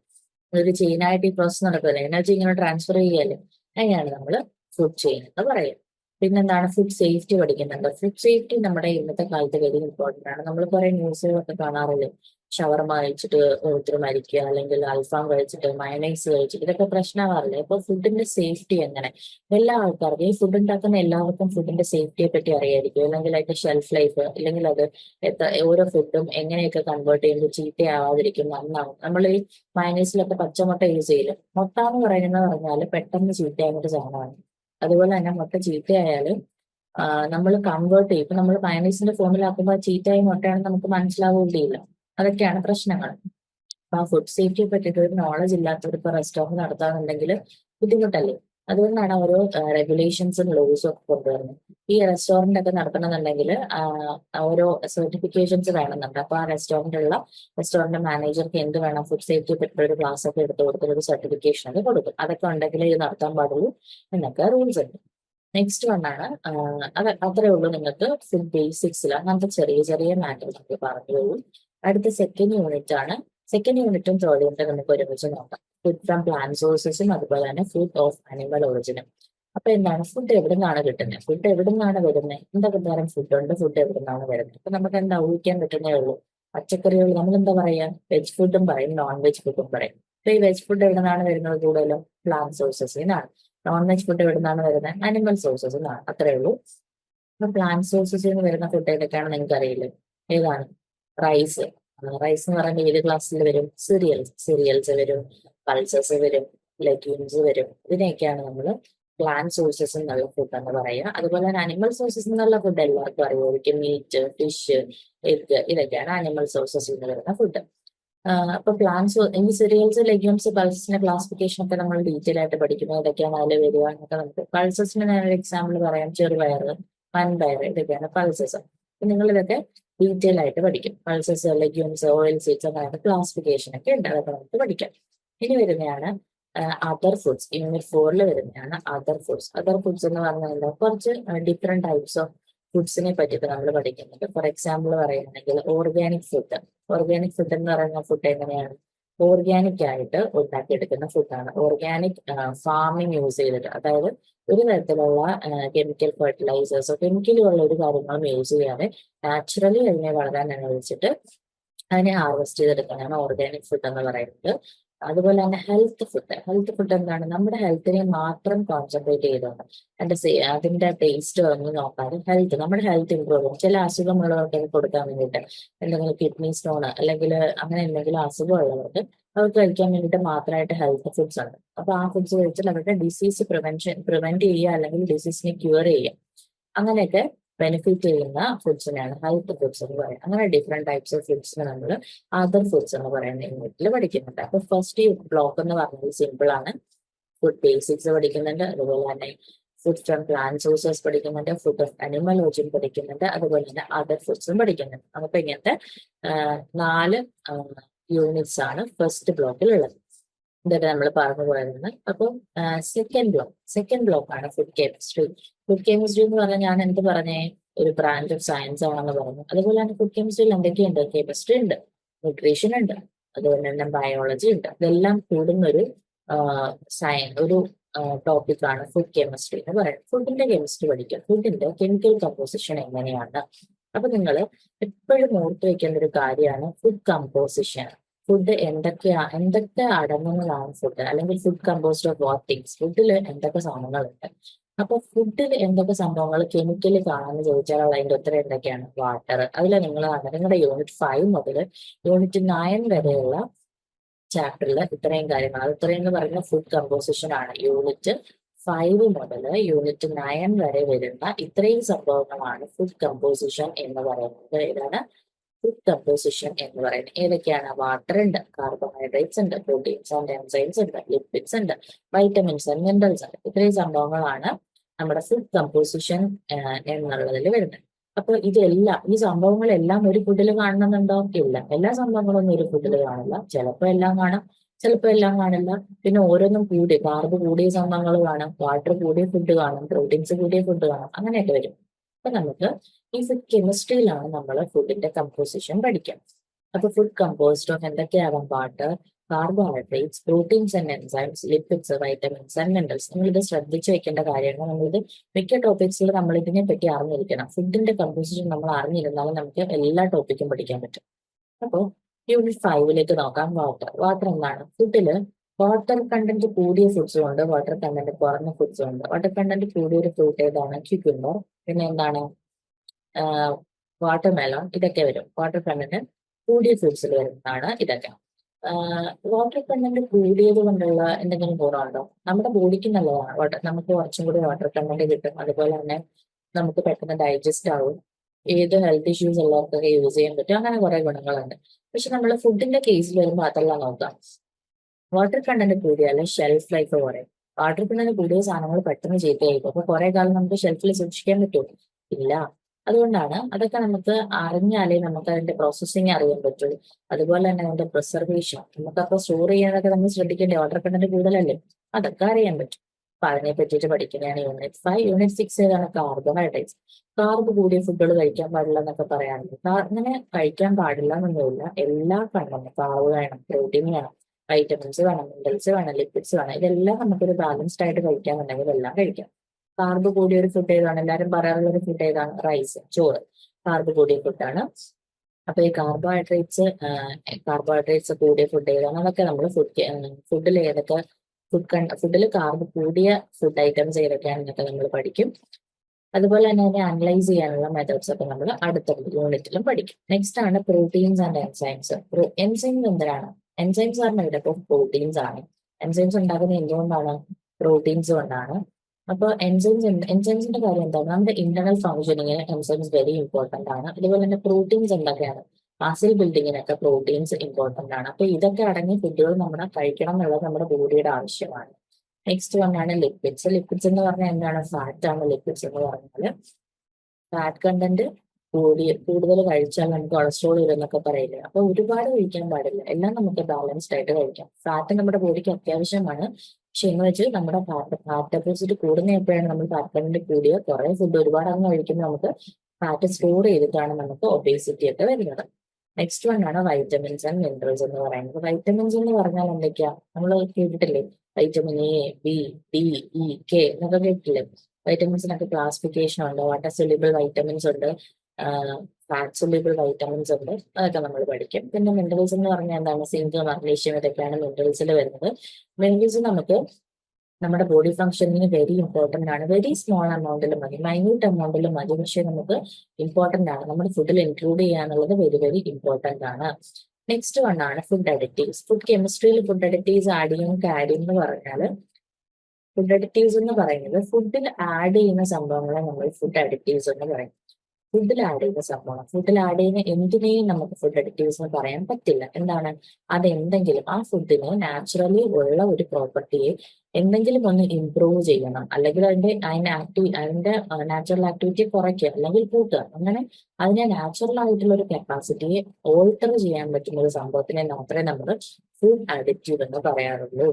ഒരു ചെയിനായിട്ട് ഈ പ്രോസസ് നടക്കുന്നത് എനർജി ഇങ്ങനെ ട്രാൻസ്ഫർ ചെയ്യല്ലേ അതിനെയാണ് നമ്മൾ ഫുഡ് ചെയിൻ എന്ന് പറയുക പിന്നെന്താണ് ഫുഡ് സേഫ്റ്റി പഠിക്കുന്നുണ്ട്. ഫുഡ് സേഫ്റ്റി നമ്മുടെ ഇന്നത്തെ കാലത്ത് വലിയ ഇമ്പോർട്ടന്റ് ആണ്. നമ്മൾ കുറെ ന്യൂസുകളൊക്കെ കാണാറില്ലേ? ഷവർമ കഴിച്ചിട്ട് ഒത്തിരി മരിക്കുക അല്ലെങ്കിൽ അൽഫാം കഴിച്ചിട്ട് മയണൈസ് കഴിച്ചിട്ട് ഇതൊക്കെ പ്രശ്നമാറില്ലേ അപ്പോൾ ഫുഡിന്റെ സേഫ്റ്റി എങ്ങനെ? എല്ലാ ആൾക്കാർക്കും ഈ ഫുഡ് ഉണ്ടാക്കുന്ന എല്ലാവർക്കും ഫുഡിന്റെ സേഫ്റ്റിയെ പറ്റി അറിയായിരിക്കും. അല്ലെങ്കിൽ അതിന്റെ ഷെൽഫ് ലൈഫ് അല്ലെങ്കിൽ അത് എത്ര ഓരോ ഫുഡും എങ്ങനെയൊക്കെ കൺവേർട്ട് ചെയ്യുമ്പോൾ ചീത്തയാവാതിരിക്കും നന്നാവും. നമ്മൾ ഈ മയണൈസിലൊക്കെ പച്ചമുട്ട യൂസ് ചെയ്യില്ല? മുട്ട എന്ന് പറയുന്നത് പറഞ്ഞാൽ പെട്ടെന്ന് ചീത്തയാകുന്ന സാധനമാണ്. അതുപോലെ തന്നെ മുട്ട ചീത്തയായാലും നമ്മൾ കൺവേർട്ട് ചെയ്യും. ഇപ്പൊ നമ്മൾ മയണൈസിന്റെ ഫോമിലാക്കുമ്പോൾ ചീത്തയായി മുട്ടയാണെന്ന് നമുക്ക് മനസ്സിലാവുകയില്ല. അതൊക്കെയാണ് പ്രശ്നങ്ങൾ. അപ്പൊ ആ ഫുഡ് സേഫ്റ്റിയെ പറ്റിയിട്ട് ഒരു നോളജ് ഇല്ലാത്തവർ ഇപ്പൊ റെസ്റ്റോറന്റ് നടത്താന്നുണ്ടെങ്കിൽ ബുദ്ധിമുട്ടല്ലേ? അതുകൊണ്ടാണ് ഓരോ റെഗുലേഷൻസും ലോസും ഒക്കെ കൊണ്ടുവരുന്നത്. ഈ റെസ്റ്റോറന്റ് ഒക്കെ നടത്തണമെന്നുണ്ടെങ്കിൽ ഓരോ സർട്ടിഫിക്കേഷൻസ് വേണമെന്നുണ്ട്. അപ്പോൾ ആ റെസ്റ്റോറന്റിലുള്ള റെസ്റ്റോറന്റ് മാനേജർക്ക് എന്ത് വേണം ഫുഡ് സേഫ്റ്റി പറ്റിയ ഒരു ക്ലാസ് ഒക്കെ എടുത്ത് കൊടുത്തിട്ട് ഒരു സർട്ടിഫിക്കേഷൻ ഒക്കെ കൊടുക്കും. അതൊക്കെ ഉണ്ടെങ്കിൽ ഇത് നടത്താൻ പാടുള്ളൂ എന്നൊക്കെ റൂൾസ് ഉണ്ട്. നെക്സ്റ്റ് വണ്ണാണ് അത് അത്രേ ഉള്ളൂ നിങ്ങൾക്ക് ഫുഡ് ബേസിക്സിൽ അങ്ങനത്തെ ചെറിയ ചെറിയ മാറ്റേഴ്സ് ഒക്കെ പറഞ്ഞു പോകും അടുത്ത സെക്കൻഡ് യൂണിറ്റ് ആണ്. സെക്കൻഡ് യൂണിറ്റും തേർഡ് യൂണിറ്റും നമുക്ക് ഒരുമിച്ച് നോക്കാം. ഫുഡ് ഫ്രം പ്ലാന്റ് സോഴ്സസും അതുപോലെ തന്നെ ഫുഡ് ഓഫ് അനിമൽ ഒറിജിനും അപ്പൊ എന്താണ്? ഫുഡ് എവിടെ നിന്നാണ് കിട്ടുന്നത് ഫുഡ് എവിടെ നിന്നാണ് വരുന്നത് എന്തൊക്കെ തരം ഫുഡ് ഉണ്ട്. ഫുഡ് എവിടെ നിന്നാണ് വരുന്നത് അപ്പൊ നമുക്ക് എന്താ ഊഹിക്കാൻ പറ്റുന്നേ ഉള്ളൂ. പച്ചക്കറികൾ നമ്മൾ എന്താ പറയാ? വെജ് ഫുഡും പറയും നോൺ വെജ് ഫുഡും പറയും. അപ്പൊ ഈ വെജ് ഫുഡ് എവിടെ നിന്നാണ് വരുന്നത് കൂടുതലും? പ്ലാന്റ് സോഴ്സസ് നിന്നാണ് നോൺ വെജ് ഫുഡ് എവിടെ നിന്നാണ് വരുന്നത് അനിമൽ സോഴ്സസിൽ നിന്നാണ് അത്രേ ഉള്ളൂ. അപ്പൊ പ്ലാന്റ് സോഴ്സസിൽ നിന്ന് വരുന്ന ഫുഡ് ഏതൊക്കെയാണെന്ന് നിങ്ങൾക്ക് അറിയില്ല ഏതാണ്? റൈസ് റൈസ് എന്ന് പറയുമ്പോൾ ഏത് ക്ലാസ്സിൽ വരും? സീരിയൽസ് സീരിയൽസ് വരും പൾസസ് വരും ലെഗ്യൂംസ് വരും. ഇതിനെയൊക്കെയാണ് നമ്മൾ പ്ലാന്റ് സോഴ്സസ് എന്നുള്ള ഫുഡ് എന്ന് പറയുക. അതുപോലെ തന്നെ അനിമൽ സോഴ്സസ് എന്നുള്ള ഫുഡ് എല്ലാവർക്കും അറിയായിരിക്കും മീറ്റ് ഫിഷ് എഗ് ഇതൊക്കെയാണ് അനിമൽ സോഴ്സസ് എന്ന് വരുന്ന ഫുഡ് അപ്പൊ പ്ലാന്റ്സ് ഈ സിറിയൽസ് ലെഗ്യൂംസ് പൾസസിന്റെ ക്ലാസിഫിക്കേഷൻ ഒക്കെ നമ്മൾ ഡീറ്റെയിൽ ആയിട്ട് പഠിക്കുന്നത് ഇതൊക്കെയാണ് അതിൽ വരിക എന്നൊക്കെ നമുക്ക് പൾസസിന് നേരെ എക്സാമ്പിൾ പറയാം. ചെറുപയർ വൻപയർ ഇതൊക്കെയാണ് പൾസസ് നിങ്ങൾ ഇതൊക്കെ ഡീറ്റെയിൽ ആയിട്ട് പഠിക്കും. പൾസസ് ലെഗ്യൂംസ് ഓയിൽ സീഡ്സ് അങ്ങനെ ക്ലാസിഫിക്കേഷൻ ഒക്കെ ഉണ്ട്. അതൊക്കെ നമുക്ക് പഠിക്കാം. ഇനി വരുന്നതാണ് അതർ ഫുഡ്സ് യൂണിറ്റ് ഫോറിൽ വരുന്നതാണ് അതർ ഫുഡ്സ് അതർ ഫുഡ്സ് എന്ന് പറഞ്ഞാൽ കുറച്ച് ഡിഫറെന്റ് ടൈപ്സ് ഓഫ് ഫുഡ്സിനെ പറ്റിയിട്ട് നമ്മൾ പഠിക്കുന്നുണ്ട്. ഫോർ എക്സാമ്പിൾ പറയുകയാണെങ്കിൽ ഓർഗാനിക് ഫുഡ് ഓർഗാനിക് ഫുഡ് എന്ന് പറയുന്ന ഫുഡ് എങ്ങനെയാണ്? ഓർഗാനിക് ആയിട്ട് ഉണ്ടാക്കിയെടുക്കുന്ന ഫുഡാണ് ഓർഗാനിക് ഫാമിംഗ് യൂസ് ചെയ്തിട്ട് അതായത് ഒരു തരത്തിലുള്ള കെമിക്കൽ ഫെർട്ടിലൈസേഴ്സോ കെമിക്കലുള്ള ഒരു കാര്യങ്ങളും യൂസ് ചെയ്യാതെ നാച്ചുറലി അതിനെ വളരാൻ അനുവദിച്ചിട്ട് അതിനെ ഹാർവെസ്റ്റ് ചെയ്തെടുക്കാനാണ് ഓർഗാനിക് ഫുഡ് എന്ന് പറയുന്നത്. അതുപോലെ തന്നെ ഹെൽത്ത് ഫുഡ് ഹെൽത്ത് ഫുഡ് എന്താണ്? നമ്മുടെ ഹെൽത്തിനെ മാത്രം കോൺസെൻട്രേറ്റ് ചെയ്തുകൊണ്ട് അതിന്റെ അതിന്റെ ടേസ്റ്റ് ഒന്ന് നോക്കാതെ ഹെൽത്ത് നമ്മുടെ ഹെൽത്ത് ഇമ്പ്രൂവ് ചെയ്യും ചില അസുഖമുള്ളവർക്ക് കൊടുക്കാൻ വേണ്ടിയിട്ട് എന്തെങ്കിലും കിഡ്നി സ്റ്റോൺ അല്ലെങ്കിൽ അങ്ങനെ എന്തെങ്കിലും അസുഖമുള്ളവർക്ക് അവർക്ക് കഴിക്കാൻ വേണ്ടിയിട്ട് മാത്രമായിട്ട് ഹെൽത്ത് ഫുഡ്സ് ഉണ്ട് അപ്പൊ ആ ഫുഡ്സ് കഴിച്ചാൽ അവരുടെ ഡിസീസ് പ്രിവെൻഷൻ പ്രിവെന്റ് ചെയ്യുക അല്ലെങ്കിൽ ഡിസീസിനെ ക്യൂർ ചെയ്യുക. അങ്ങനെയൊക്കെ ബെനിഫിറ്റ് ചെയ്യുന്ന ഫുഡ്സിനെയാണ് ഹെൽത്ത് ഫുഡ്സ് എന്ന് പറയുന്നത്. അങ്ങനെ ഡിഫറെന്റ് ടൈപ്സ് ഓഫ് ഫുഡ്സിനെ നമ്മൾ അതർ ഫുഡ്സ് എന്ന് പറയുന്ന യൂണിറ്റിൽ പഠിക്കുന്നുണ്ട്. അപ്പൊ ഫസ്റ്റ് ബ്ലോക്ക് എന്ന് പറഞ്ഞത് സിമ്പിൾ ആണ്. ഫുഡ് ബേസിക്സ് പഠിക്കുന്നുണ്ട്. അതുപോലെ തന്നെ ഫുഡ് ഫ്രം പ്ലാന്റ് സോഴ്സസ് പഠിക്കുന്നുണ്ട്. ഫുഡ് ഓഫ് അനിമൽ ഓജിൻ പഠിക്കുന്നുണ്ട്. അതുപോലെ തന്നെ അതർ ഫുഡ്സും പഠിക്കുന്നുണ്ട്. അപ്പൊ ഇങ്ങനത്തെ നാല് യൂണിറ്റ്സ് ആണ് ഫസ്റ്റ് ബ്ലോക്കിൽ ഉള്ളത്. ഇതൊക്കെ നമ്മൾ പറഞ്ഞു പോയതാണ് അപ്പോൾ സെക്കൻഡ് ബ്ലോക്ക് സെക്കൻഡ് ബ്ലോക്ക് ആണ് ഫുഡ് കെമിസ്ട്രി ഫുഡ് കെമിസ്ട്രി എന്ന് പറഞ്ഞാൽ ഞാൻ എന്ത് പറഞ്ഞേ? ഒരു ബ്രാഞ്ച് ഓഫ് സയൻസ് ആണെന്ന് പറഞ്ഞു. അതുപോലെ തന്നെ ഫുഡ് കെമിസ്ട്രിയിൽ എന്തൊക്കെയുണ്ട്? കെമിസ്ട്രി ഉണ്ട്. ന്യൂട്രീഷൻ ഉണ്ട്. അതുപോലെ തന്നെ ബയോളജി ഉണ്ട്. ഇതെല്ലാം കൂടുന്ന ഒരു സയൻ ഒരു ടോപ്പിക് ആണ് ഫുഡ് കെമിസ്ട്രി എന്ന് പറയുന്നത്. ഫുഡിന്റെ കെമിസ്ട്രി പഠിക്കുക ഫുഡിന്റെ കെമിക്കൽ കമ്പോസിഷൻ എങ്ങനെയാണ്? അപ്പൊ നിങ്ങൾ എപ്പോഴും ഓർത്ത് വെക്കേണ്ട ഒരു കാര്യമാണ് ഫുഡ് കമ്പോസിഷൻ ഫുഡ് എന്തൊക്കെയാ എന്തൊക്കെ അടങ്ങുന്നതാണ് ഫുഡ് അല്ലെങ്കിൽ food composed of what things ഫുഡിൽ എന്തൊക്കെ സാധനങ്ങളുണ്ട്? അപ്പൊ ഫുഡിൽ എന്തൊക്കെ സംഭവങ്ങൾ കെമിക്കലി കാണാന്ന് ചോദിച്ചാൽ അതിന്റെ ഉത്തരം എന്തൊക്കെയാണ്? വാട്ടർ അതിൽ നിങ്ങൾ നിങ്ങളുടെ യൂണിറ്റ് ഫൈവ് മുതൽ യൂണിറ്റ് നയൻ വരെയുള്ള ചാപ്റ്ററിൽ ഇത്രയും കാര്യങ്ങൾ അത് ഇത്രയും എന്ന് പറയുന്ന ഫുഡ് കമ്പോസിഷൻ ആണ്. യൂണിറ്റ് ഫൈവ് മുതൽ യൂണിറ്റ് നയൻ വരെ വരുന്ന ഇത്രയും സംഭവങ്ങളാണ് ഫുഡ് കമ്പോസിഷൻ എന്ന് പറയുന്നത്. ഏതാണ് ഫുഡ് കമ്പോസിഷൻ എന്ന് പറയുന്നത്. ഏതൊക്കെയാണ്? വാട്ടർ ഉണ്ട് കാർബോഹൈഡ്രേറ്റ്സ് ഉണ്ട് പ്രോട്ടീൻസ് ആൻഡ് എൻസൈംസ് ഉണ്ട് ലിപ്പിഡ്സ് ഉണ്ട് വൈറ്റമിൻസ് ആൻഡ് മിനറൽസ് ഉണ്ട്. ഇത്രയും സംഭവങ്ങളാണ് നമ്മുടെ ഫുഡ് കമ്പോസിഷൻ എന്നുള്ളതിൽ വരുന്നത്. അപ്പൊ ഇതെല്ലാം ഈ സംഭവങ്ങളെല്ലാം ഒരു ഫുഡിൽ കാണണമെന്നുണ്ടോ ഇല്ല. എല്ലാ സംഭവങ്ങളൊന്നും ഒരു ഫുഡിൽ കാണില്ല. ചിലപ്പോൾ എല്ലാം കാണാം ചിലപ്പോൾ എല്ലാം കാണില്ല. പിന്നെ ഓരോന്നും കൂടി കാർബ് കൂടിയ സംഭവങ്ങൾ കാണാം വാട്ടർ കൂടിയ ഫുഡ് കാണും പ്രോട്ടീൻസ് കൂടിയ ഫുഡ് കാണാം അങ്ങനെയൊക്കെ വരും. അപ്പൊ നമുക്ക് ഈ ഫുഡ് കെമിസ്ട്രിയിലാണ് നമ്മൾ ഫുഡിന്റെ കമ്പോസിഷൻ പഠിക്കാം. അപ്പൊ food composed of എന്തൊക്കെയാവാം? Water carbohydrates proteins and enzymes lipids vitamins and minerals നമ്മളിത് ശ്രദ്ധിച്ചു വെക്കേണ്ട കാര്യമാണ്. നമ്മളിത് മിക്ക ടോപ്പിക്സിൽ നമ്മൾ ഇതിനെ പറ്റി അറിഞ്ഞിരിക്കണം. ഫുഡിന്റെ കമ്പോസിഷൻ നമ്മൾ അറിഞ്ഞിരുന്നാലും നമുക്ക് എല്ലാ ടോപ്പിക്കും പഠിക്കാൻ പറ്റും. അപ്പോൾ യൂണിറ്റ് ഫൈവിലേക്ക് നോക്കാം. വാട്ടർ വാട്ടർ എന്താണ്? ഫുഡിൽ വാട്ടർ കണ്ടന്റ് കൂടിയ ഫുഡ്സും ഉണ്ട്. വാട്ടർ കണ്ടന്റ് കുറഞ്ഞ ഫുഡ്സും ഉണ്ട്. വാട്ടർ കണ്ടന്റ് കൂടിയ ഒരു ഫ്രൂട്ട് ഏതാണ്? ക്യൂക്യുംബർ പിന്നെ എന്താണ്? വാട്ടർ മെലോൺ ഇതൊക്കെ വരും. വാട്ടർ കണ്ടന്റ് കൂടിയ ഫ്രൂട്ട്സിൽ വരുന്നതാണ് ഇതൊക്കെ. വാട്ടർ കണ്ടന്റ് കൂടിയത് കൊണ്ടുള്ള എന്തെങ്കിലും ഗുണമുണ്ടോ? നമ്മുടെ ബോഡിക്ക് നല്ലതാണ്. വാട്ടർ നമുക്ക് കുറച്ചും കൂടി വാട്ടർ കണ്ടന്റ് കിട്ടും. അതുപോലെ തന്നെ നമുക്ക് പെട്ടെന്ന് ഡൈജസ്റ്റ് ആവും. ഏത് ഹെൽത്ത് ഇഷ്യൂസ് ഉള്ളവർക്കൊക്കെ യൂസ് ചെയ്യാൻ പറ്റും. അങ്ങനെ കുറെ ഗുണങ്ങളുണ്ട്. പക്ഷെ നമ്മൾ ഫുഡിന്റെ കേസിൽ വരുമ്പോൾ അതെല്ലാം നോക്കാം. വാട്ടർ കണ്ടന്റ് കൂടിയാൽ ഷെൽഫ് ലൈഫ് കുറയും വാട്ടർ കണ്ടന്റ് കൂടിയ സാധനങ്ങൾ പെട്ടെന്ന് ചീത്തയായിരിക്കും. അപ്പൊ കുറെ കാലം നമുക്ക് ഷെൽഫിൽ സൂക്ഷിക്കാൻ പറ്റുമോ? ഇല്ല. അതുകൊണ്ടാണ് അതൊക്കെ നമുക്ക് അറിഞ്ഞാലേ നമുക്ക് അതിന്റെ പ്രോസസ്സിങ് അറിയാൻ പറ്റുള്ളൂ അതുപോലെ തന്നെ അതിന്റെ പ്രിസർവേഷൻ നമുക്കപ്പോ സ്റ്റോർ ചെയ്യാനൊക്കെ നമ്മൾ ശ്രദ്ധിക്കേണ്ടേ വാട്ടർ കണ്ടന്റ് കൂടുതലല്ലേ? അതൊക്കെ അറിയാൻ പറ്റും. അപ്പൊ അതിനെ പറ്റിയിട്ട് പഠിക്കുന്നതാണ് യൂണിറ്റ് ഫൈവ് യൂണിറ്റ് സിക്സ് ഏതാണ്? കാർബോഹൈഡ്രേറ്റ്സ് കാർബ് കൂടിയ ഫുഡുകൾ കഴിക്കാൻ പാടില്ല എന്നൊക്കെ പറയാറുണ്ട് അങ്ങനെ കഴിക്കാൻ പാടില്ല എന്നൊന്നുമില്ല. എല്ലാ കണ്ടന്റ് കാർബ് വേണം പ്രോട്ടീൻ വേണം. വൈറ്റമിൻസ് വേണം മിനറൽസ് വേണം ലിക്വിഡ്സ് വേണം ഇതെല്ലാം നമുക്കൊരു ബാലൻസ്ഡ് ആയിട്ട് കഴിക്കാന്നുണ്ടെങ്കിൽ എല്ലാം കഴിക്കാം. കാർബ് കൂടിയ ഒരു ഫുഡ് ഏതാണ്? എല്ലാവരും പറയാറുള്ള ഒരു ഫുഡ് ഏതാണ്? റൈസ് ചോറ്. കാർബ് കൂടിയ ഫുഡാണ് അപ്പൊ ഈ കാർബോഹൈഡ്രേറ്റ്സ് കാർബോഹൈഡ്രേറ്റ്സ് കൂടിയ ഫുഡ് ഏതാണ്? അതൊക്കെ നമ്മൾ ഫുഡ് ഫുഡിൽ ഏതൊക്കെ ഫുഡ് കണ്ട ഫുഡിൽ കാർബ് കൂടിയ ഫുഡ് ഐറ്റംസ് ഏതൊക്കെയാണെന്നൊക്കെ നമ്മൾ പഠിക്കും. അതുപോലെ തന്നെ അതിനെ അനലൈസ് ചെയ്യാനുള്ള മെത്തേഡ്സ് ഒക്കെ നമ്മൾ അടുത്ത യൂണിറ്റിലും പഠിക്കും. നെക്സ്റ്റ് ആണ് പ്രോട്ടീൻസ് ആൻഡ് എൻസൈംസ് എൻസൈംസ് എന്തിനാണ്? Enzymes are made up of proteins ആണ്. എൻസൈംസ് ഉണ്ടാക്കുന്നത് എന്തുകൊണ്ടാണ്? പ്രോട്ടീൻസ് കൊണ്ടാണ്. അപ്പോൾ എൻസൈംസ് എൻസൈംസിന്റെ കാര്യം എന്താണ്? നമ്മുടെ ഇന്റർണൽ ഫംഗ്ഷനിങ്ങിന് എൻസൈംസ് വെരി ഇമ്പോർട്ടന്റ് ആണ്. അതുപോലെ തന്നെ പ്രോട്ടീൻസ് എന്തൊക്കെയാണ്? മസിൽ ബിൽഡിങ്ങിനൊക്കെ പ്രോട്ടീൻസ് ഇമ്പോർട്ടന്റ് ആണ്. അപ്പൊ ഇതൊക്കെ അടങ്ങിയ ഫുഡുകൾ നമ്മുടെ കഴിക്കണം എന്നുള്ളത് നമ്മുടെ ബോഡിയുടെ ആവശ്യമാണ്. നെക്സ്റ്റ് വന്നാണ് ലിക്വിഡ്സ് ലിക്വിഡ്സ് എന്ന് പറഞ്ഞാൽ എന്താണ്? ഫാറ്റ് ആണ് ലിക്വിഡ്സ് എന്ന് പറഞ്ഞാൽ ഫാറ്റ് കണ്ടന്റ് കൂടി കൂടുതൽ കഴിച്ചാൽ നമുക്ക് കൊളസ്ട്രോൾ വരുമെന്നൊക്കെ പറയില്ലേ അപ്പൊ ഒരുപാട് കഴിക്കാൻ പാടില്ല. എല്ലാം നമുക്ക് ബാലൻസ്ഡ് ആയിട്ട് കഴിക്കാം. ഫാറ്റ് നമ്മുടെ ബോഡിക്ക് അത്യാവശ്യമാണ്. പക്ഷെ എന്ന് വെച്ച് നമ്മുടെ ഫാറ്റ് ഫാറ്റ് ഡെപ്പോസിറ്റ് കൂടുന്ന എപ്പോഴാണ് നമ്മൾ ഫാറ്റ് കൂടിയ കുറെ ഫുഡ് ഒരുപാട് അങ്ങ് കഴിക്കുമ്പോൾ നമുക്ക് ഫാറ്റ് സ്റ്റോർ ചെയ്തിട്ടാണ് നമുക്ക് ഒബേസിറ്റി ഒക്കെ വരുന്നത്. നെക്സ്റ്റ് വൺ ആണ് വൈറ്റമിൻസ് ആൻഡ് മിനറൽസ് എന്ന് പറയുന്നത്. വൈറ്റമിൻസ് എന്ന് പറഞ്ഞാൽ എന്തൊക്കെയാ? നമ്മൾ കേട്ടിട്ടില്ലേ? Vitamin A B D E K എന്നൊക്കെ കേട്ടിട്ടില്ലേ? വൈറ്റമിൻസിനൊക്കെ ക്ലാസിഫിക്കേഷൻ ഉണ്ട്. വാട്ടർ സൊല്യൂബിൾ വൈറ്റമിൻസ് ഉണ്ട്. ഫാറ്റ് സൊല്യൂബിൾ വൈറ്റമിൻസ് ഉണ്ട്. അതൊക്കെ നമ്മൾ പഠിക്കും. പിന്നെ മിനറൽസ് എന്ന് പറഞ്ഞാൽ എന്താണ്? സിങ്ക് മഗ്നീഷ്യം ഇതൊക്കെയാണ് മിനറൽസിൽ വരുന്നത്. മിനറൽസ് നമുക്ക് നമ്മുടെ ബോഡി ഫംഗ്ഷനിങ് വെരി ഇമ്പോർട്ടന്റ് ആണ്. വെരി സ്മോൾ എമൗണ്ടിൽ മതി. മൈന്യൂട്ട് എമൗണ്ടിൽ മതി. പക്ഷെ നമുക്ക് ഇമ്പോർട്ടന്റ് ആണ്. നമ്മുടെ ഫുഡിൽ ഇൻക്ലൂഡ് ചെയ്യാന്നുള്ളത് വെരി വെരി ഇമ്പോർട്ടന്റ് ആണ്. നെക്സ്റ്റ് വൺ ആണ് ഫുഡ് അഡിറ്റീവ്സ് ഫുഡ് കെമിസ്ട്രിയിൽ ഫുഡ് അഡിറ്റീവ്സ് ആഡ് ചെയ്യും കാര്യം എന്ന് പറഞ്ഞാൽ ഫുഡ് അഡിറ്റീവ്സ് എന്ന് പറയുന്നത് ഫുഡിൽ ആഡ് ചെയ്യുന്ന സംഭവങ്ങളെ നമ്മൾ ഫുഡ് അഡിറ്റീവ്സ് എന്ന് പറയും. ഫുഡിൽ ആഡ് ചെയ്യുന്ന സംഭവമാണ്. ഫുഡിൽ ആഡ് ചെയ്യുന്ന എന്തിനേയും നമുക്ക് ഫുഡ് അഡിക്റ്റീവ്സ് എന്ന് പറയാൻ പറ്റില്ല. എന്താണ്? അത് എന്തെങ്കിലും ആ ഫുഡിന് നാച്ചുറലി ഉള്ള ഒരു പ്രോപ്പർട്ടിയെ എന്തെങ്കിലും ഒന്ന് ഇംപ്രൂവ് ചെയ്യണം. അല്ലെങ്കിൽ അതിന്റെ അതിന്റെ ആക്ടിവി അതിന്റെ നാച്ചുറൽ ആക്ടിവിറ്റി കുറയ്ക്കുക. അല്ലെങ്കിൽ കൂട്ടുക. അങ്ങനെ അതിനെ നാച്ചുറൽ ആയിട്ടുള്ള ഒരു കപ്പാസിറ്റിയെ ഓൾട്ടർ ചെയ്യാൻ പറ്റുന്ന ഒരു സംഭവത്തിനെ മാത്രമേ നമ്മൾ ഫുഡ് അഡിക്റ്റീവ് എന്ന് പറയാറുള്ളൂ.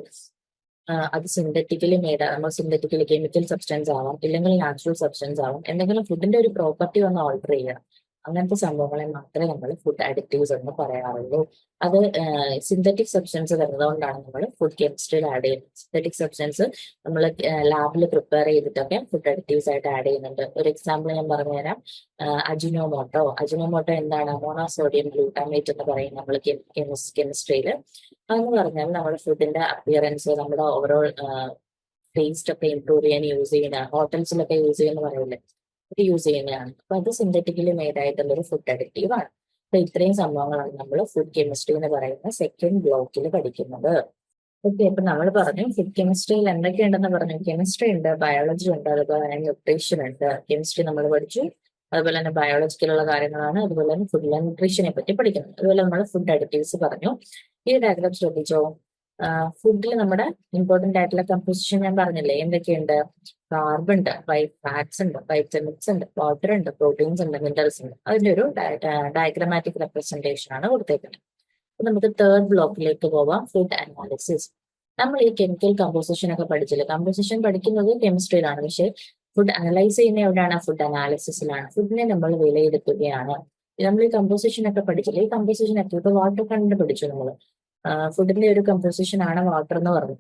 അത് സിന്തറ്റിക്കലി മെയ്ഡ് നമ്മൾ സിന്തറ്റിക്കലി കെമിക്കൽ സബ്സ്റ്റൻസ് ആവാം ഇല്ലെങ്കിൽ നാച്ചുറൽ സബ്സ്റ്റൻസ് ആവാം എന്തെങ്കിലും ഫുഡിന്റെ ഒരു പ്രോപ്പർട്ടി ഒന്ന് ഓൾട്ടർ ചെയ്യണം. അങ്ങനത്തെ സംഭവങ്ങളെ മാത്രമേ നമ്മൾ ഫുഡ് അഡിക്റ്റീവ്സ് എന്ന് പറയാറുള്ളൂ. അത് സിന്തറ്റിക് സബ്സ്റ്റൻസ് വരുന്നതുകൊണ്ടാണ് നമ്മൾ ഫുഡ് കെമിസ്ട്രിയിൽ ആഡ് ചെയ്യുന്നത്. സിന്തറ്റിക് സബ്സ്റ്റൻസ് നമ്മൾ ലാബിൽ പ്രിപ്പയർ ചെയ്തിട്ടൊക്കെ ഫുഡ് അഡിക്റ്റീവ്സ് ആയിട്ട് ആഡ് ചെയ്യുന്നുണ്ട്. ഒരു എക്സാമ്പിൾ ഞാൻ പറഞ്ഞുതരാം. അജിനോമോട്ടോ അജിനോമോട്ടോ എന്താണ്? മോണോസോഡിയം ഗ്ലൂട്ടാമേറ്റ് എന്ന് പറയും നമ്മൾ കെമിസ്ട്രിയിൽ അതെന്ന് പറഞ്ഞാൽ നമ്മുടെ ഫുഡിന്റെ അപ്പിയറൻസ് നമ്മുടെ ഓവറോൾ ടേസ്റ്റ് ഒക്കെ ഇംപ്രൂവ് ചെയ്യാൻ യൂസ് ചെയ്യുന്ന ഹോട്ടൽസിലൊക്കെ യൂസ് ചെയ്യുന്ന പറയില്ലേ യൂസ് ചെയ്യുന്നതാണ്. അപ്പൊ അത് സിന്തറ്റിക്കലി മെയ്ഡ് ആയിട്ടുള്ള ഒരു ഫുഡ് അഡിക്റ്റീവ് ആണ്. അപ്പൊ ഇത്രയും സംഭവങ്ങളാണ് നമ്മൾ ഫുഡ് കെമിസ്ട്രി എന്ന് പറയുന്ന സെക്കൻഡ് ബ്ലോക്കിൽ പഠിക്കുന്നത്. ഓക്കെ അപ്പൊ നമ്മൾ പറഞ്ഞു ഫുഡ് കെമിസ്ട്രിയിൽ എന്തൊക്കെയുണ്ടെന്ന് പറഞ്ഞു. കെമിസ്ട്രി ഉണ്ട് ബയോളജി ഉണ്ട് അതുപോലെ തന്നെ ന്യൂട്രീഷൻ ഉണ്ട്. കെമിസ്ട്രി നമ്മൾ പഠിച്ചു. അതുപോലെ തന്നെ ബയോളജിക്കലുള്ള കാര്യങ്ങളാണ്. അതുപോലെ തന്നെ ഫുഡ് ന്യൂട്രീഷനെ പറ്റി പഠിക്കുന്നത്. അതുപോലെ നമ്മൾ ഫുഡ് അഡിക്റ്റീവ്സ് പറഞ്ഞു. ഈ ഡയഗ്രാം ശ്രദ്ധിച്ചോ? ഫുഡിൽ നമ്മുടെ ഇമ്പോർട്ടന്റ് ആയിട്ടുള്ള കമ്പോസിഷൻ ഞാൻ പറഞ്ഞില്ലേ? എന്തൊക്കെയുണ്ട്? കാർബൺ ഉണ്ട് ഫാറ്റ്സ് ഉണ്ട് വൈറ്റമിൻസ് ഉണ്ട് വാട്ടർ ഉണ്ട് പ്രോട്ടീൻസ് ഉണ്ട് മിനറൽസ് ഉണ്ട് അതിന്റെ ഒരു ഡയഗ്രമാറ്റിക് റെപ്രസെന്റേഷൻ ആണ് കൊടുത്തേക്കുന്നത് അപ്പൊ നമുക്ക് തേർഡ് ബ്ലോക്കിലേക്ക് പോവാം ഫുഡ് അനാലിസിസ് നമ്മൾ ഈ കെമിക്കൽ കമ്പോസിഷൻ ഒക്കെ പഠിച്ചില്ല? കമ്പോസിഷൻ പഠിക്കുന്നത് കെമിസ്ട്രിയിലാണ് പക്ഷെ ഫുഡ് അനലൈസ് ചെയ്യുന്ന എവിടെയാണ്? ഫുഡ് അനാലിസിസിലാണ് ഫുഡിനെ നമ്മൾ വിലയിരുത്തുകയാണ്. നമ്മൾ ഈ കമ്പോസിഷൻ ഒക്കെ പഠിച്ചില്ല? ഈ കമ്പോസിഷൻ ഒക്കെ ഇപ്പൊ വാട്ടർ കണ്ട് പഠിച്ചു നമ്മൾ ഫുഡിന്റെ ഒരു കമ്പോസിഷൻ ആണ് വാട്ടർ എന്ന് പറഞ്ഞു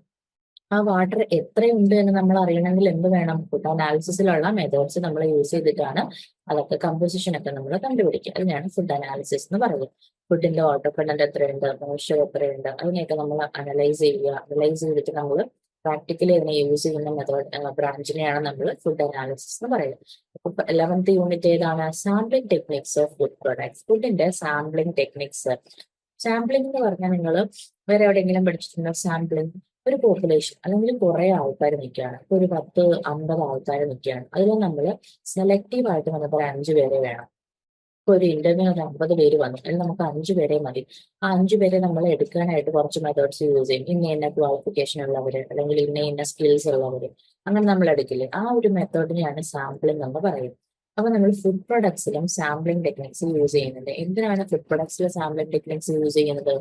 ആ വാട്ടർ എത്രയുണ്ട് എന്ന് നമ്മൾ അറിയണമെങ്കിൽ എന്ത് വേണം? അനാലിസിസിലുള്ള മെത്തേഡ്സ് നമ്മൾ യൂസ് ചെയ്തിട്ടാണ് അതൊക്കെ കമ്പോസിഷൻ ഒക്കെ നമ്മൾ കണ്ടുപിടിക്കുക. അതിനാണ് ഫുഡ് അനാലിസിസ് എന്ന് പറയുന്നത് ഫുഡിന്റെ വാട്ടർ കണ്ടന്റ് എത്രയുണ്ട്? മോയ്സ്ചർ എത്രയുണ്ട്? അതിനെയൊക്കെ നമ്മൾ അനലൈസ് ചെയ്യുക. അനലൈസ് ചെയ്തിട്ട് നമ്മൾ പ്രാക്ടിക്കലി അതിനെ യൂസ് ചെയ്യുന്ന മെത്തേഡ് ബ്രാഞ്ചിനെയാണ് നമ്മൾ ഫുഡ് അനാലിസിസ് എന്ന് പറയുന്നത് അപ്പൊ ലെവൻത്ത് യൂണിറ്റ് ഏതാണ്? Sampling techniques of food products ഫുഡിന്റെ സാമ്പിളിംഗ് ടെക്നിക്സ് സാമ്പിളിംഗ് എന്ന് പറഞ്ഞാൽ നിങ്ങൾ വേറെ എവിടെയെങ്കിലും പഠിച്ചിട്ടുണ്ടോ? സാമ്പിളിംഗ് ഒരു പോപ്പുലേഷൻ അല്ലെങ്കിൽ കുറെ ആൾക്കാർ നിൽക്കുകയാണ് ഇപ്പൊ ഒരു പത്ത് അമ്പത് ആൾക്കാർ നിൽക്കുകയാണ് അതിൽ നമ്മൾ സെലക്റ്റീവ് ആയിട്ട് നമുക്ക് അഞ്ചു പേരെ വേണം. ഇപ്പൊ ഒരു ഇന്റർവ്യൂ ഒരു അമ്പത് പേര് വന്നു. അതിൽ നമുക്ക് അഞ്ചു പേരെ മതി. ആ അഞ്ചു പേരെ നമ്മൾ എടുക്കാനായിട്ട് കുറച്ച് മെത്തേഡ്സ് യൂസ് ചെയ്യും. ഇന്ന ഇന്ന ക്വാളിഫിക്കേഷൻ ഉള്ളവര് അല്ലെങ്കിൽ ഇന്ന ഇന്ന സ്കിൽസ് ഉള്ളവര് അങ്ങനെ നമ്മൾ എടുക്കില്ലേ? ആ ഒരു മെത്തേഡിനെയാണ് സാമ്പിളിംഗ് എന്ന് പറയുന്നത്. അപ്പൊ നമ്മൾ ഫുഡ് പ്രൊഡക്ട്സിലും സാമ്പിളിംഗ് ടെക്നിക്സ് യൂസ് ചെയ്യുന്നുണ്ട്. എന്തിനാണ് ഫുഡ് പ്രൊഡക്ട്സിലെ സാമ്പിളിംഗ് ടെക്നിക്സ് യൂസ് ചെയ്യുന്നത്?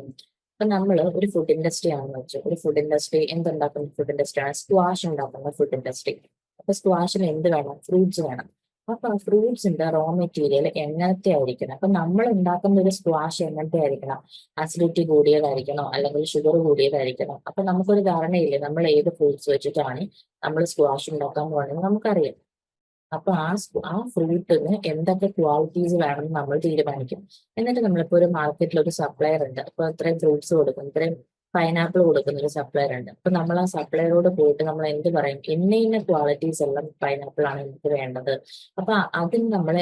അപ്പൊ നമ്മൾ ഒരു ഫുഡ് ഇൻഡസ്ട്രി ആണെന്ന് വെച്ചു. ഒരു ഫുഡ് ഇൻഡസ്ട്രി എന്തുണ്ടാക്കുന്ന? ഫുഡ് ഇൻഡസ്ട്രി ആണ് സ്ക്വാഷ് ഉണ്ടാക്കുന്ന ഫുഡ് ഇൻഡസ്ട്രി അപ്പൊ സ്ക്വാഷിന് എന്ത് വേണം? ഫ്രൂട്ട്സ് വേണം. അപ്പൊ ഫ്രൂട്ട്സിന്റെ റോ മെറ്റീരിയൽ എങ്ങനത്തെ ആയിരിക്കണം? അപ്പൊ നമ്മൾ ഉണ്ടാക്കുന്ന ഒരു സ്ക്വാഷ് എങ്ങനത്തെ ആയിരിക്കണം? അസിഡിറ്റി കൂടിയതായിരിക്കണോ? അല്ലെങ്കിൽ ഷുഗർ കൂടിയതായിരിക്കണം? അപ്പൊ നമുക്കൊരു ധാരണയില്ലേ? നമ്മൾ ഏത് ഫ്രൂട്ട്സ് വെച്ചിട്ടാണ് നമ്മൾ സ്ക്വാഷ് ഉണ്ടാക്കാൻ പോകുന്നത് നമുക്കറിയാം. അപ്പൊ ആ ആ ഫ്രൂട്ടിന് എന്തൊക്കെ ക്വാളിറ്റീസ് വേണമെന്ന് നമ്മൾ തീരുമാനിക്കും. എന്നിട്ട് നമ്മളിപ്പോ ഒരു മാർക്കറ്റിൽ ഒരു സപ്ലയർ ഉണ്ട്. അപ്പൊ ഇത്രയും ഫ്രൂട്ട്സ് കൊടുക്കും ഇത്രയും പൈനാപ്പിൾ കൊടുക്കുന്ന ഒരു സപ്ലയർ ഉണ്ട്. അപ്പൊ നമ്മൾ ആ സപ്ലയറോട് പോയിട്ട് നമ്മൾ എന്ത് പറയും? ഇന്ന ഇന്ന ക്വാളിറ്റീസ് എല്ലാം പൈനാപ്പിൾ ആണ് എനിക്ക് വേണ്ടത്. അപ്പൊ അതിന് നമ്മൾ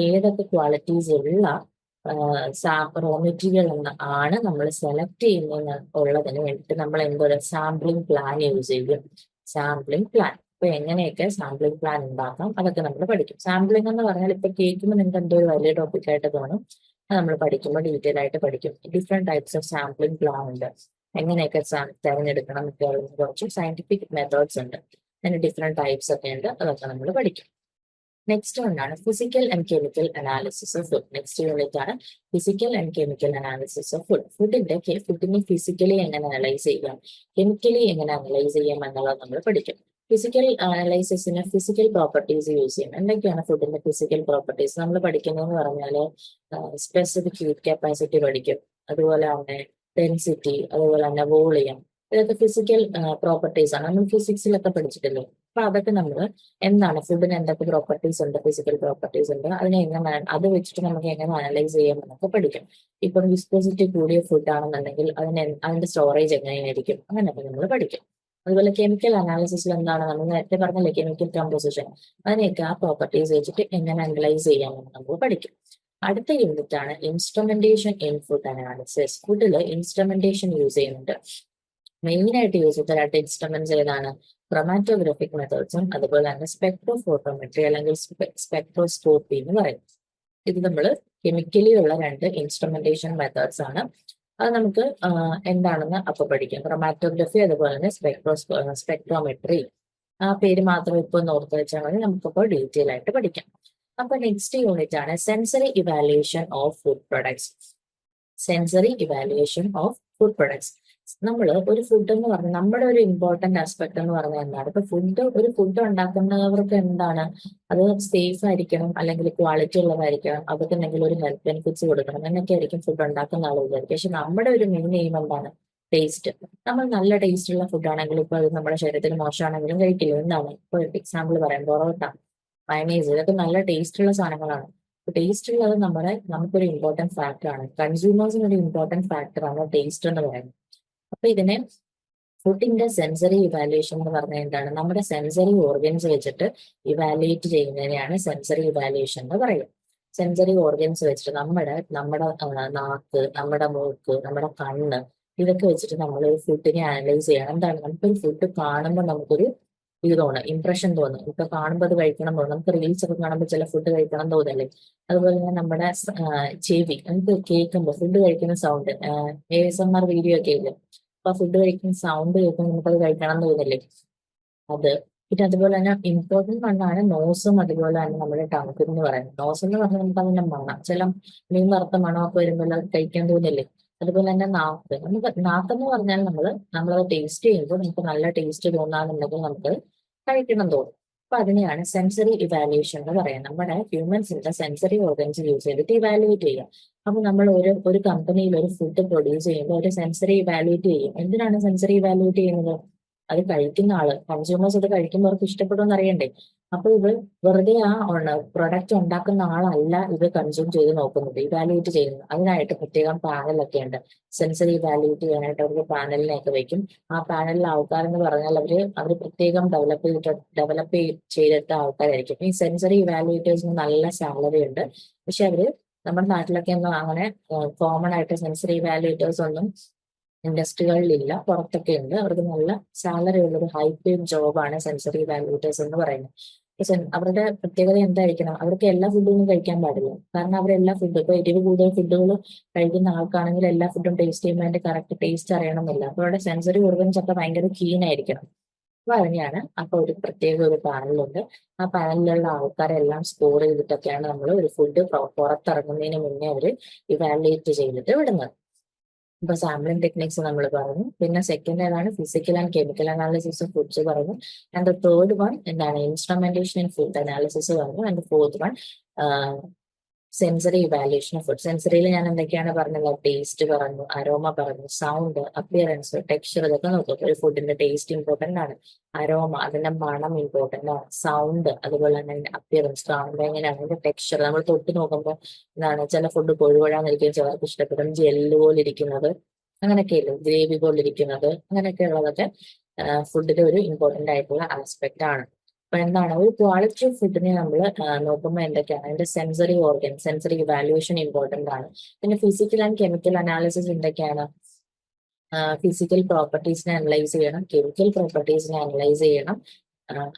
ഏതൊക്കെ ക്വാളിറ്റീസ് ഉള്ള റോ മെറ്റീരിയൽ ആണ് നമ്മൾ സെലക്ട് ചെയ്യുന്ന ഉള്ളതിന് വേണ്ടിയിട്ട് നമ്മൾ എന്തോ സാമ്പിളിംഗ് പ്ലാൻ യൂസ് ചെയ്യും. സാമ്പിളിംഗ് പ്ലാൻ അപ്പൊ എങ്ങനെയൊക്കെ സാമ്പിളിംഗ് പ്ലാൻ ഉണ്ടാക്കാം? അതൊക്കെ നമ്മൾ പഠിക്കും. സാമ്പിളിംഗ് എന്ന് പറഞ്ഞാൽ ഇപ്പൊ കേൾക്കുമ്പോൾ നിങ്ങൾക്ക് എന്തോ ഒരു വലിയ ടോപ്പിക് ആയിട്ട് തോന്നും. അത് നമ്മൾ പഠിക്കുമ്പോൾ ഡീറ്റെയിൽ ആയിട്ട് പഠിക്കും. Different types of sampling plan ഉണ്ട്. എങ്ങനെയൊക്കെ തിരഞ്ഞെടുക്കണം കുറച്ച് സയന്റിഫിക് മെത്തേഡ്സ് ഉണ്ട്. അതിന് ഡിഫറെന്റ് ടൈപ്സ് ഒക്കെ ഉണ്ട്. അതൊക്കെ നമ്മൾ പഠിക്കും. Next വണ്ണാണ് physical and chemical analysis of food next unit ആണ് physical and chemical analysis of food ഫുഡിന്റെ ഫുഡിനെ ഫിസിക്കലി എങ്ങനെ അനലൈസ് ചെയ്യാം? കെമിക്കലി എങ്ങനെ അനലൈസ് ചെയ്യാം എന്നുള്ളത് നമ്മൾ പഠിക്കും. ഫിസിക്കൽ അനലൈസിസിന് ഫിസിക്കൽ പ്രോപ്പർട്ടീസ് യൂസ് ചെയ്യും എന്തൊക്കെയാണ് ഫുഡിന്റെ ഫിസിക്കൽ പ്രോപ്പർട്ടീസ് നമ്മൾ പഠിക്കുന്നതെന്ന് പറഞ്ഞാൽ സ്പെസിഫിക് ഹീറ്റ് കപ്പാസിറ്റി പഠിക്കും. അതുപോലെ തന്നെ ഡെൻസിറ്റി അതുപോലെ തന്നെ വോളിയം ഇതൊക്കെ ഫിസിക്കൽ പ്രോപ്പർട്ടീസ് ആണ്. നമ്മൾ ഫിസിക്സിലൊക്കെ പഠിച്ചിട്ടില്ലേ? അപ്പൊ അതൊക്കെ നമ്മൾ എന്താണ് ഫുഡിന് എന്തൊക്കെ പ്രോപ്പർട്ടീസ് ഉണ്ട് ഫിസിക്കൽ പ്രോപ്പർട്ടീസ് ഉണ്ട് അതിനെ എങ്ങനെ അത് വെച്ചിട്ട് നമുക്ക് എങ്ങനെ അനലൈസ് ചെയ്യാം എന്നൊക്കെ പഠിക്കും. ഇപ്പം വിസ്കോസിറ്റി കൂടിയ ഫുഡ് ആണെന്നുണ്ടെങ്കിൽ അതിന് അതിന്റെ സ്റ്റോറേജ് എങ്ങനെയായിരിക്കും? അങ്ങനെയൊക്കെ നമ്മൾ പഠിക്കും. അതുപോലെ കെമിക്കൽ അനാലിസിസിൽ എന്താണ് നമ്മൾ നേരത്തെ പറഞ്ഞല്ലേ കെമിക്കൽ കമ്പോസിഷൻ അതിനെയൊക്കെ ആ പ്രോപ്പർട്ടീസ് വെച്ചിട്ട് എങ്ങനെ അനലൈസ് ചെയ്യാമെന്ന് നമ്മൾ പഠിക്കും. അടുത്ത യൂണിറ്റ് ആണ് ഇൻസ്ട്രുമെന്റേഷൻ ഇൻ ഫുഡ് അനാലിസിസ് ഫുഡിൽ ഇൻസ്ട്രുമെന്റേഷൻ യൂസ് ചെയ്യുന്നുണ്ട്. മെയിൻ ആയിട്ട് യൂസ് ചെയ്ത രണ്ട് ഇൻസ്ട്രുമെന്റ്സ് ഏതാണ്? ക്രൊമാറ്റോഗ്രാഫിക് മെത്തേഡ്സും അതുപോലെ തന്നെ സ്പെക്ട്രോഫോട്ടോമെട്രി അല്ലെങ്കിൽ സ്പെക്ട്രോസ്കോപ്പി എന്ന് പറയും. ഇത് നമ്മൾ കെമിക്കലി ഉള്ള രണ്ട് ഇൻസ്ട്രുമെന്റേഷൻ മെത്തേഡ്സ് ആണ്. അത് നമുക്ക് എന്താണെന്ന് അപ്പൊ പഠിക്കാം. ക്രൊമാറ്റോഗ്രഫി അതുപോലെ തന്നെ സ്പെക്ട്രോ സ്പെക്ട്രോമെട്രി ആ പേര് മാത്രം ഇപ്പൊ ഓർത്ത് വെച്ചാൽ മതി. നമുക്കിപ്പോൾ ഡീറ്റെയിൽ ആയിട്ട് പഠിക്കാം. അപ്പൊ നെക്സ്റ്റ് യൂണിറ്റ് ആണ് sensory evaluation of food products sensory evaluation of food products നമ്മൾ ഒരു ഫുഡ് എന്ന് പറഞ്ഞ നമ്മുടെ ഒരു ഇമ്പോർട്ടന്റ് ആസ്പെക്ട് എന്ന് പറഞ്ഞാൽ എന്താണ്? ഇപ്പൊ ഫുഡ് ഒരു ഫുഡ് ഉണ്ടാക്കുന്നവർക്ക് എന്താണ്? അത് സേഫ് ആയിരിക്കണം അല്ലെങ്കിൽ ക്വാളിറ്റി ഉള്ളതായിരിക്കണം. അവർക്ക് എന്തെങ്കിലും ഒരു ഹെൽത്ത് ബെനിഫിറ്റ്സ് കൊടുക്കണം. എന്നൊക്കെ ആയിരിക്കും ഫുഡ് ഉണ്ടാക്കുന്ന ആളുകൾ പക്ഷെ നമ്മുടെ ഒരു മെയിൻ എയിം എന്താണ്? ടേസ്റ്റ് നമ്മൾ നല്ല ടേസ്റ്റ് ഉള്ള ഫുഡ് ആണെങ്കിലും ഇപ്പൊ അത് നമ്മുടെ ശരീരത്തിന് മോശമാണെങ്കിലും കഴിക്കില്ല. എന്താണ്? ഇപ്പൊ എക്സാമ്പിൾ പറയാം. പൊറോട്ട മയണൈസ് ഇതൊക്കെ നല്ല ടേസ്റ്റ് ഉള്ള സാധനങ്ങളാണ്. ടേസ്റ്റ് ഉള്ളത് നമ്മുടെ നമുക്കൊരു കൺസ്യൂമേഴ്സിന് ഒരു ഇമ്പോർട്ടന്റ് ഫാക്ടർ ആണ് ടേസ്റ്റ് എന്ന് പറയുന്നത്. അപ്പൊ ഇതിനെ ഫുഡിന്റെ സെൻസറി ഇവാലുവേഷൻ എന്ന് പറഞ്ഞാൽ എന്താണ്? നമ്മുടെ സെൻസറി ഓർഗൻസ് വെച്ചിട്ട് ഇവാലുവേറ്റ് ചെയ്യുന്നതിനെയാണ് സെൻസറി ഇവാലുവേഷൻ എന്ന് പറയുന്നത് സെൻസറി ഓർഗൻസ് വെച്ചിട്ട് നമ്മുടെ നമ്മുടെ നാക്ക് നമ്മുടെ മൂക്ക് നമ്മുടെ കണ്ണ് ഇതൊക്കെ വെച്ചിട്ട് നമ്മൾ ഒരു ഫുഡിനെ അനലൈസ് ചെയ്യണം. എന്താണ്? നമുക്കൊരു ഫുഡ് കാണുമ്പോൾ നമുക്കൊരു ഇത് തോന്നും ഇംപ്രഷൻ തോന്നും. ഇപ്പൊ കാണുമ്പോൾ അത് കഴിക്കണം തോന്നും. നമുക്ക് റീൽസ് ഒക്കെ കാണുമ്പോൾ ചില ഫുഡ് കഴിക്കണം തോന്നല്ലേ? അതുപോലെ തന്നെ നമ്മുടെ ചെവി നമുക്ക് കേൾക്കുമ്പോൾ ഫുഡ് കഴിക്കുന്ന sound A S M R video ഒക്കെ ഇല്ലേ? അപ്പൊ ഫുഡ് കഴിക്കുന്ന സൗണ്ട് കേൾക്കുമ്പോൾ നമുക്കത് കഴിക്കണം എന്ന് തോന്നില്ലേ അത്. പിന്നെ അതുപോലെ തന്നെ ഇമ്പോർട്ടന്റ് വണ്ണാണ് നോസും അതുപോലെ തന്നെ നമ്മുടെ ടങ്ക് എന്ന് പറയുന്നത്. നോസ് എന്ന് പറഞ്ഞാൽ നമുക്ക് അതിന്റെ മണം ചില മീൻ വറുത്ത മണമൊക്കെ വരുമ്പോൾ അത് കഴിക്കാൻ തോന്നില്ലേ? അതുപോലെ തന്നെ നാക്ക്. നമുക്ക് നാക്ക് എന്ന് പറഞ്ഞാൽ നമ്മൾ നമ്മളത് ടേസ്റ്റ് ചെയ്യുമ്പോൾ നമുക്ക് നല്ല ടേസ്റ്റ് തോന്നാന്നുണ്ടെങ്കിൽ നമുക്ക് കഴിക്കണം തോന്നും. അപ്പൊ അതിനെയാണ് സെൻസറി ഇവാലുവേഷൻ എന്ന് പറയുന്നത്. നമ്മുടെ ഹ്യൂമൻസിന്റെ സെൻസറി ഓർഗൻസ് യൂസ് ചെയ്തിട്ട് ഇവാലുവേറ്റ് ചെയ്യുക. അപ്പൊ നമ്മൾ ഒരു ഒരു കമ്പനിയിൽ ഒരു ഫുഡ് പ്രൊഡ്യൂസ് ചെയ്യുമ്പോൾ ഒരു സെൻസറി ഇവാലുവേറ്റ് ചെയ്യും. എന്തിനാണ് സെൻസറി ഇവാലുവേറ്റ് ചെയ്യുന്നത്? അത് കഴിക്കുന്ന ആൾ. കൺസ്യൂമേഴ്സ് അത് കഴിക്കുമ്പോൾ അവർക്ക് ഇഷ്ടപ്പെടുമെന്ന് അറിയണ്ടേ? അപ്പൊ ഇവൾ വെറുതെ ആ പ്രൊഡക്റ്റ് ഉണ്ടാക്കുന്ന ആളല്ല ഇത് കൺസ്യൂം ചെയ്ത് നോക്കുന്നത് ഇവാലുവേറ്റ് ചെയ്യുന്നത്. അതിനായിട്ട് പ്രത്യേകം പാനലൊക്കെ ഉണ്ട്. സെൻസറി ഇവാലുവേറ്റ് ചെയ്യാനായിട്ട് അവർക്ക് പാനലിനെയൊക്കെ വെക്കും. ആ പാനലിൽ ആൾക്കാരെന്ന് പറഞ്ഞാൽ അവർ അവർ പ്രത്യേകം ഡെവലപ്പ് ചെയ്തിട്ട് ഡെവലപ്പ് ചെയ്തെടുത്ത ആൾക്കാരായിരിക്കും. ഈ സെൻസറി ഇവാലുവേറ്റേഴ്സിന് നല്ല സാലറി ഉണ്ട്. പക്ഷെ അവർ നമ്മുടെ നാട്ടിലൊക്കെ ഒന്നും അങ്ങനെ കോമൺ ആയിട്ട് സെൻസറി ഇവാലുവേറ്റേഴ്സ് ഒന്നും ഇൻഡസ്ട്രികളിലില്ല. പുറത്തൊക്കെ ഉണ്ട്. അവർക്ക് നല്ല സാലറി ഉള്ള ഒരു ഹൈ പെയ്ഡ് ജോബാണ് സെൻസറി വാലുവേറ്റേഴ്സ് എന്ന് പറയുന്നത്. അവരുടെ പ്രത്യേകത എന്തായിരിക്കണം? അവർക്ക് എല്ലാ ഫുഡും ഒന്നും കഴിക്കാൻ പാടില്ല. കാരണം അവരെല്ലാ ഫുഡും ഇപ്പൊ എരിവ് കൂടുതൽ ഫുഡുകൾ കഴിക്കുന്ന ആൾക്കാണെങ്കിൽ എല്ലാ ഫുഡും ടേസ്റ്റ് ചെയ്യുമ്പോൾ അതിന്റെ കറക്റ്റ് ടേസ്റ്റ് അറിയണമെന്നില്ല. അപ്പൊ അവരുടെ സെൻസറി ഓർഗൻസ് ഒക്കെ ഭയങ്കര കീൻ ആയിരിക്കണം. അപ്പൊ അതിനെയാണ് അപ്പൊ ഒരു പ്രത്യേക ഒരു പാനലുണ്ട് ആ പാനലിലുള്ള ആൾക്കാരെല്ലാം സ്കോർ ചെയ്തിട്ടൊക്കെയാണ് നമ്മൾ ഒരു ഫുഡ് പുറത്തിറങ്ങുന്നതിന് മുന്നേ അവർ ഇവാലുവേറ്റ് ചെയ്തിട്ട് വിടുന്നത്. ഇപ്പൊ സാമ്പിളിംഗ് ടെക്നിക്സ് നമ്മൾ പറഞ്ഞു. പിന്നെ സെക്കൻഡ് ഏതാണ് physical and chemical analysis of foods പറഞ്ഞു ആൻഡ് തേർഡ് വൺ എന്താണ്? ഇൻസ്ട്രുമെന്റേഷൻ ഇൻ ഫുഡ് അനാലിസിസ് പറഞ്ഞു and fourth one sensory evaluation of food സെൻസറിയിൽ ഞാൻ എന്തൊക്കെയാണ് പറഞ്ഞത്? ടേസ്റ്റ് പറഞ്ഞു അരോമ പറഞ്ഞു സൗണ്ട് അപ്പിയറൻസ് ടെക്സ്ചർ ഇതൊക്കെ നോക്കും. ഒരു ഫുഡിന്റെ ടേസ്റ്റ് ഇമ്പോർട്ടന്റ് ആണ്. അരോമ അതിന്റെ മണം ഇമ്പോർട്ടന്റ് ആണ്. സൗണ്ട് അതുപോലെ തന്നെ അപ്പിയറൻസ് കാണുമ്പോൾ എങ്ങനെയാണ്? അതിന്റെ ടെക്സ്ചർ നമ്മൾ തൊട്ട് നോക്കുമ്പോൾ എന്താണ്? ചില ഫുഡ് കൊഴുവഴാന്നിരിക്കും ചിലർക്ക് ഇഷ്ടപ്പെടും. ജെല്ല് പോലെ ഇരിക്കുന്നത് അങ്ങനെയൊക്കെ ഇല്ലേ ഗ്രേവി പോലെ ഇരിക്കുന്നത് അങ്ങനെയൊക്കെ ഉള്ളതൊക്കെ ഫുഡിന്റെ ഒരു ഇമ്പോർട്ടന്റ് ആയിട്ടുള്ള ആസ്പെക്ട് ആണ്. അപ്പൊ എന്താണ്? ഒരു ക്വാളിറ്റി ഫുഡിനെ നമ്മൾ നോക്കുമ്പോൾ എന്തൊക്കെയാണ്? അതിന്റെ sensory organ sensory evaluation important ആണ്. പിന്നെ ഫിസിക്കൽ ആൻഡ് കെമിക്കൽ അനാലിസിസ് എന്തൊക്കെയാണ്? ഫിസിക്കൽ പ്രോപ്പർട്ടീസിനെ അനലൈസ് ചെയ്യണം. കെമിക്കൽ പ്രോപ്പർട്ടീസിനെ അനലൈസ് ചെയ്യണം.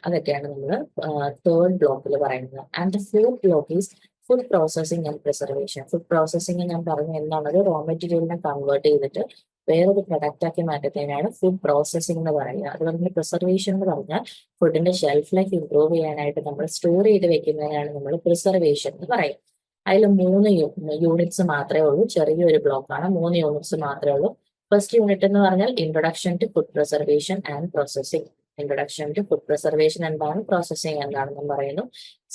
അതൊക്കെയാണ് നമ്മൾ തേർഡ് ബ്ലോക്കിൽ പറയുന്നത്. And the fourth block is food processing and preservation food processing ഞാൻ പറഞ്ഞു ഒരു റോ മെറ്റീരിയലിനെ കൺവേർട്ട് ചെയ്തിട്ട് വേറൊരു പ്രൊഡക്റ്റ് ആക്കി മാറ്റുന്നതിനാണ് ഫുഡ് പ്രോസസ്സിംഗ് എന്ന് പറയുന്നത്. അതുപോലെ തന്നെ പ്രിസർവേഷൻ എന്ന് പറഞ്ഞാൽ ഫുഡിന്റെ ഷെൽഫ് ലൈഫ് ഇംപ്രൂവ് ചെയ്യാനായിട്ട് നമ്മൾ സ്റ്റോർ ചെയ്ത് വെക്കുന്നതിനാണ് നമ്മൾ പ്രിസർവേഷൻ എന്ന് പറയും അതിൽ മൂന്ന് യൂണിറ്റ്സ് മാത്രമേ ഉള്ളൂ. ചെറിയൊരു ബ്ലോക്കാണ് മൂന്ന് യൂണിറ്റ്സ് മാത്രമേ ഉള്ളൂ. ഫസ്റ്റ് യൂണിറ്റ് എന്ന് പറഞ്ഞാൽ introduction to food preservation and processing introduction to food preservation എന്താണ് പ്രോസസ്സിങ് എന്താണെന്നും പറയുന്നു.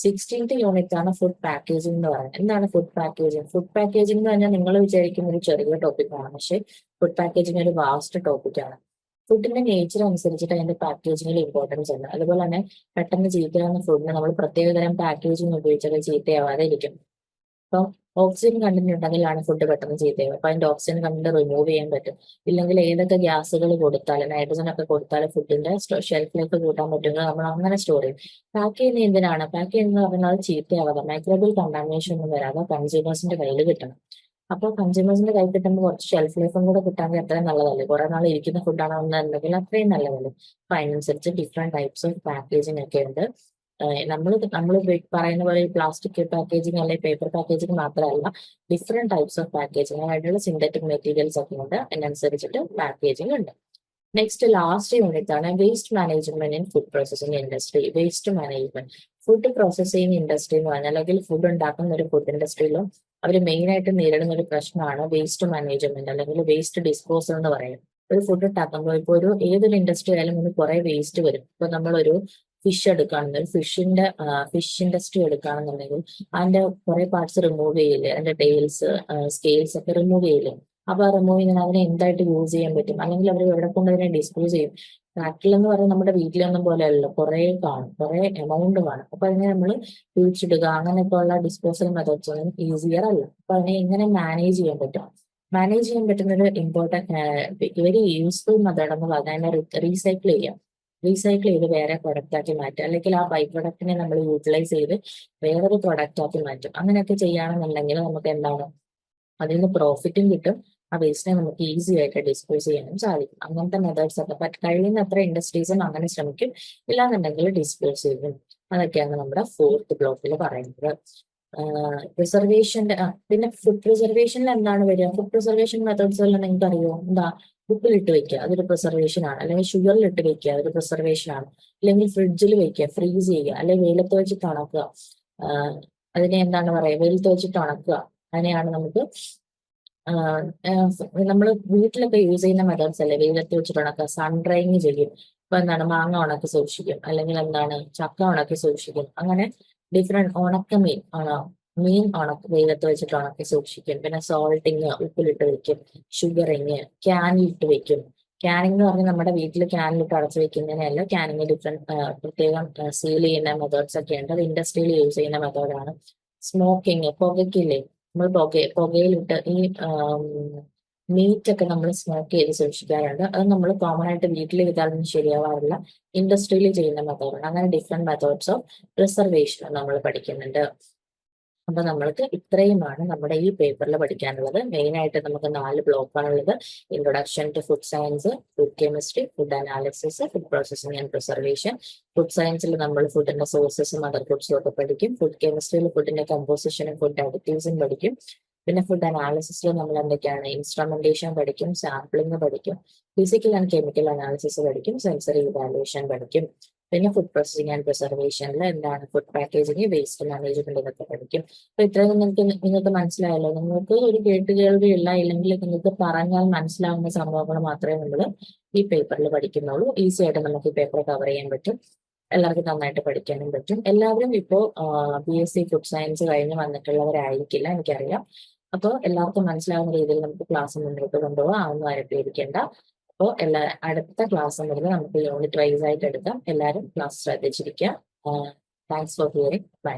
സിക്സ്റ്റീൻത് യൂണിറ്റ് ആണ് ഫുഡ് പാക്കേജിംഗ് എന്ന് പറയുന്നത്. എന്താണ് ഫുഡ് പാക്കേജിംഗ് ഫുഡ് പാക്കേജിംഗ് എന്ന് പറഞ്ഞാൽ നിങ്ങൾ വിചാരിക്കുന്ന ഒരു ചെറിയ ടോപ്പിക്കാണ് പക്ഷേ ഫുഡ് പാക്കേജിംഗ് ഒരു വാസ്റ്റ് ടോപ്പിക്കാണ് ഫുഡിന്റെ നേച്ചർ അനുസരിച്ചിട്ട് അതിന്റെ പാക്കേജിങ്ങിൽ ഇമ്പോർട്ടൻസ് ഉണ്ട്. അതുപോലെ തന്നെ പെട്ടെന്ന് ചീത്തയാവുന്ന ഫുഡിന് നമ്മൾ പ്രത്യേകതരം പാക്കേജിംഗ് ഉപയോഗിച്ചാൽ ചീത്തയാവാതെ ഇരിക്കും. അപ്പം ഓക്സിജൻ കണ്ടന്റ് ഉണ്ടെങ്കിലാണ് ഫുഡ് പെട്ടെന്ന് ചീത്തയാവും അപ്പൊ അതിന്റെ ഓക്സിജൻ കണ്ടന്റ് റിമൂവ് ചെയ്യാൻ പറ്റും. ഇല്ലെങ്കിൽ ഏതൊക്കെ ഗ്യാസുകൾ കൊടുത്താലും നൈട്രജൻ ഒക്കെ കൊടുത്താലും ഫുഡിന്റെ ഷെൽഫ് ലൈഫ് കൂട്ടാൻ പറ്റുമെങ്കിൽ നമ്മൾ അങ്ങനെ സ്റ്റോർ ചെയ്യും. പാക്ക് ചെയ്യുന്ന എന്തിനാണ്? പാക്ക് ചെയ്യുന്നത് പറഞ്ഞാൽ ചീത്തയാവാതെ മൈക്രോബിയൽ കണ്ടാമിനേഷൻ ഒന്നും വരാതെ കൺസ്യൂമേഴ്സിന്റെ കയ്യിൽ കിട്ടണം. അപ്പോൾ കൺസ്യൂമേഴ്സിന്റെ കയ്യിൽ കിട്ടുമ്പോൾ കുറച്ച് ഷെൽഫ് ലൈഫും കൂടെ കിട്ടാമെങ്കിൽ അത്രയും നല്ലതല്ലേ? കുറെ നാൾ ഇരിക്കുന്ന ഫുഡാണെന്നുണ്ടെങ്കിൽ അത്രയും നല്ലതല്ലേ? അപ്പൊ അതിനനുസരിച്ച് ഡിഫറെന്റ് ടൈപ്സ് ഓഫ് പാക്കേജിംഗ് ഒക്കെ ഉണ്ട്. നമ്മൾ നമ്മൾ പറയുന്ന പോലെ പ്ലാസ്റ്റിക് പാക്കേജിങ് അല്ലെങ്കിൽ പേപ്പർ പാക്കേജിങ് മാത്രമല്ല ഡിഫറെന്റ് ടൈപ്സ് ഓഫ് പാക്കേജിങ് ആയിട്ടുള്ള സിന്തറ്റിക് മെറ്റീരിയൽസ് ഒക്കെ ഉണ്ട്. അതിനനുസരിച്ചിട്ട് പാക്കേജിങ് ഉണ്ട്. നെക്സ്റ്റ് ലാസ്റ്റ് യൂണിറ്റ് ആണ് waste management in food processing industry waste management food processing industry എന്ന് പറഞ്ഞാൽ അല്ലെങ്കിൽ ഫുഡ് ഉണ്ടാക്കുന്ന ഒരു ഫുഡ് ഇൻഡസ്ട്രിയിലും അവർ മെയിൻ ആയിട്ട് നേരിടുന്ന ഒരു പ്രശ്നമാണ് വേസ്റ്റ് മാനേജ്മെന്റ് അല്ലെങ്കിൽ വേസ്റ്റ് ഡിസ്പോസൽ എന്ന് പറയുന്നത്. ഒരു ഫുഡ് ഉണ്ടാക്കുമ്പോൾ ഇപ്പോൾ ഒരു ഏതൊരു ഇൻഡസ്ട്രി ആയാലും ഒന്ന് കുറെ വേസ്റ്റ് വരും. ഇപ്പൊ നമ്മളൊരു ഫിഷ് എടുക്കുകയാണെന്നുണ്ടെങ്കിൽ ഫിഷിന്റെ ഫിഷ് ഇൻഡസ്ട്രി എടുക്കുകയാണെന്നുണ്ടെങ്കിൽ അതിന്റെ കുറെ പാർട്സ് റിമൂവ് ചെയ്യില്ലേ അതിന്റെ ടെയിൽസ് സ്കെയിൽസ് ഒക്കെ റിമൂവ് ചെയ്യില്ലേ അപ്പൊ റിമൂവ് ചെയ്യുന്ന അതിനെ എന്തായിട്ട് യൂസ് ചെയ്യാൻ പറ്റും? അല്ലെങ്കിൽ അവർ എവിടെ കൊണ്ട് അതിനെ ഡിസ്പോസ് ചെയ്യും? ഫാക്ടറിൽ എന്ന് പറയുന്നത് നമ്മുടെ വീട്ടിലൊന്നും പോലെ അല്ലല്ലോ. കുറെ കാണും. കുറെ എമൗണ്ട് കാണും അപ്പൊ അതിനെ നമ്മൾ കുഴിച്ചിടുക അങ്ങനെയൊക്കെ ഉള്ള ഡിസ്പോസൽ മെത്തേഡ്സ് ഒന്നും ഈസിയർ അല്ല. അപ്പൊ അതിനെ എങ്ങനെ മാനേജ് ചെയ്യാൻ പറ്റും? മാനേജ് ചെയ്യാൻ പറ്റുന്ന ഒരു ഇമ്പോർട്ടന്റ് വെരി യൂസ്ഫുൾ മെത്തേഡ് എന്ന് പറഞ്ഞാൽ റീസൈക്കിൾ ചെയ്യാം. റീസൈക്കിൾ ചെയ്ത് വേറെ പ്രൊഡക്റ്റ് ആക്കി മാറ്റുക. അല്ലെങ്കിൽ ആ ബൈ പ്രൊഡക്റ്റിനെ നമ്മൾ യൂട്ടിലൈസ് ചെയ്ത് വേറൊരു പ്രൊഡക്റ്റ് ആക്കി മാറ്റും. അങ്ങനെയൊക്കെ ചെയ്യുകയാണെന്നുണ്ടെങ്കിൽ നമുക്ക് എന്താണ്? അതിൽ നിന്ന് പ്രോഫിറ്റും കിട്ടും. ആ വേസ്റ്റിനെ നമുക്ക് ഈസി ആയിട്ട് ഡിസ്പോസ് ചെയ്യാനും സാധിക്കും. അങ്ങനത്തെ മെത്തേഡ്സ് ഒക്കെ. പറ്റ കഴിയുന്നത്ര ഇൻഡസ്ട്രീസും അങ്ങനെ ശ്രമിക്കും. ഇല്ലാന്നുണ്ടെങ്കിൽ ഡിസ്പോസ് ചെയ്യും. അതൊക്കെയാണ് നമ്മുടെ ഫോർത്ത് ബ്ലോക്കിൽ പറയുന്നത്. പ്രിസർവേഷന്റെ പിന്നെ ഫുഡ് പ്രിസർവേഷനിൽ എന്താണ് വരിക? ഫുഡ് പ്രിസർവേഷൻ മെത്തേഡ്സ് എല്ലാം നിങ്ങൾക്ക് അറിയോ എന്താ? ഉപ്പിലിട്ട് വെക്കുക. അതൊരു പ്രിസർവേഷൻ ആണ്. അല്ലെങ്കിൽ ഷുഗറിലിട്ട് വെക്കുക. അതൊരു പ്രിസർവേഷൻ ആണ്. അല്ലെങ്കിൽ ഫ്രിഡ്ജിൽ വെക്കുക. ഫ്രീസ് ചെയ്യുക. അല്ലെങ്കിൽ വെയിലത്ത് വെച്ചിട്ട് ഉണക്കുക. അതിനെ എന്താണ് പറയുക? വെയിലത്ത് വെച്ചിട്ട് ഉണക്കുക. അതിനെയാണ് നമുക്ക് നമ്മൾ വീട്ടിലൊക്കെ യൂസ് ചെയ്യുന്ന മെത്തേഡ്സ് അല്ലേ? വെയിലത്ത് വെച്ചിട്ട് ഉണക്കുക. സൺ ഡ്രൈങ് ചെയ്യും. ഇപ്പൊ എന്താണ്? മാങ്ങ ഉണക്കി സൂക്ഷിക്കും. അല്ലെങ്കിൽ എന്താണ്? ചക്ക ഉണക്കി സൂക്ഷിക്കും. അങ്ങനെ ഡിഫറെന്റ് ഉണക്ക മീൻ ഉണക്ക വെയിലത്ത് വെച്ചിട്ട് ഉണക്കി സൂക്ഷിക്കും. പിന്നെ സോൾട്ടിങ് ഉപ്പിലിട്ട് വെക്കും. ഷുഗറിങ് ക്യാനിലിട്ട് വെക്കും. ക്യാനിങ് എന്ന് പറഞ്ഞാൽ നമ്മുടെ വീട്ടിൽ ക്യാനിലിട്ട് അടച്ചു വെക്കുന്നതിനല്ല ക്യാനിങ് ഡിഫറെന്റ് പ്രത്യേകം സീൽ ചെയ്യുന്ന മെത്തേഡ്സ് ഒക്കെ ഉണ്ട്. അത് ഇൻഡസ്ട്രിയിൽ യൂസ് ചെയ്യുന്ന മെത്തേഡാണ് സ്മോക്കിങ് പുകയ്ക്കില്ലേ? നമ്മൾ പുക പുകയിലിട്ട് ഈ മീറ്റ് ഒക്കെ നമ്മൾ സ്മോക്ക് ചെയ്ത് സൂക്ഷിക്കാറുണ്ട്. അത് നമ്മൾ കോമൺ ആയിട്ട് വീട്ടിൽ ചെയ്താലൊന്നും ശരിയാവാറില്ല. ഇൻഡസ്ട്രിയിൽ ചെയ്യുന്ന മെത്തേഡാണ് അങ്ങനെ ഡിഫറെന്റ് മെത്തേഡ്സ് ഓഫ് പ്രിസർവേഷൻ നമ്മൾ പഠിക്കുന്നുണ്ട്. അപ്പൊ നമ്മൾക്ക് ഇത്രയുമാണ് നമ്മുടെ ഈ പേപ്പറിൽ പഠിക്കാനുള്ളത്. മെയിൻ ആയിട്ട് നമുക്ക് നാല് ബ്ലോക്കാണുള്ളത് introduction to food science food chemistry food analysis food processing and preservation food സയൻസിൽ നമ്മൾ ഫുഡിന്റെ സോഴ്സസും അതർ ഫുഡ്സും ഒക്കെ പഠിക്കും. ഫുഡ് കെമിസ്ട്രിയിൽ ഫുഡിന്റെ കമ്പോസിഷനും ഫുഡ് അഡിറ്റീവ്സും പഠിക്കും. പിന്നെ ഫുഡ് അനാലിസിസിൽ നമ്മൾ എന്തൊക്കെയാണ്? ഇൻസ്ട്രുമെന്റേഷൻ പഠിക്കും സാമ്പിളിംഗ് പഠിക്കും ഫിസിക്കൽ ആൻഡ് കെമിക്കൽ അനാലിസിസ് പഠിക്കും സെൻസറി ഇവാലുവേഷൻ പഠിക്കും. പിന്നെ ഫുഡ് പ്രോസസിങ് ആൻഡ് പ്രിസർവേഷനിൽ എന്താണ് ഫുഡ് പാക്കേജിങ് വേസ്റ്റ് മാനേജ്മെന്റ് ഇതൊക്കെ പഠിക്കും. അപ്പൊ ഇത്രയും നിങ്ങൾക്ക് നിങ്ങൾക്ക് മനസ്സിലായല്ലോ. നിങ്ങൾക്ക് ഒരു കേട്ട് കേൾവിയില്ല ഇല്ലെങ്കിൽ നിങ്ങൾക്ക് പറഞ്ഞാൽ മനസ്സിലാവുന്ന സംഭവങ്ങൾ മാത്രമേ നമ്മൾ ഈ പേപ്പറിൽ പഠിക്കുന്നുള്ളൂ. ഈസി ആയിട്ട് നമുക്ക് ഈ പേപ്പർ കവർ ചെയ്യാൻ പറ്റും. എല്ലാവർക്കും നന്നായിട്ട് പഠിക്കാനും പറ്റും. എല്ലാവരും ഇപ്പോൾ B S C food science കഴിഞ്ഞ് വന്നിട്ടുള്ളവരായിരിക്കില്ല എനിക്കറിയാം. അപ്പോൾ എല്ലാവർക്കും മനസ്സിലാവുന്ന രീതിയിൽ നമുക്ക് ക്ലാസ് മുന്നോട്ട് കൊണ്ടുപോകാം. അതൊന്നും ആരും പേടിക്കേണ്ട. അപ്പോൾ എല്ലാ അടുത്ത ക്ലാസ് മുതൽ നമുക്ക് യൂണിറ്റ് വൈസ് ആയിട്ട് എടുക്കാം. എല്ലാവരും ക്ലാസ് ശ്രദ്ധിച്ചിരിക്കുക. Thanks for hearing by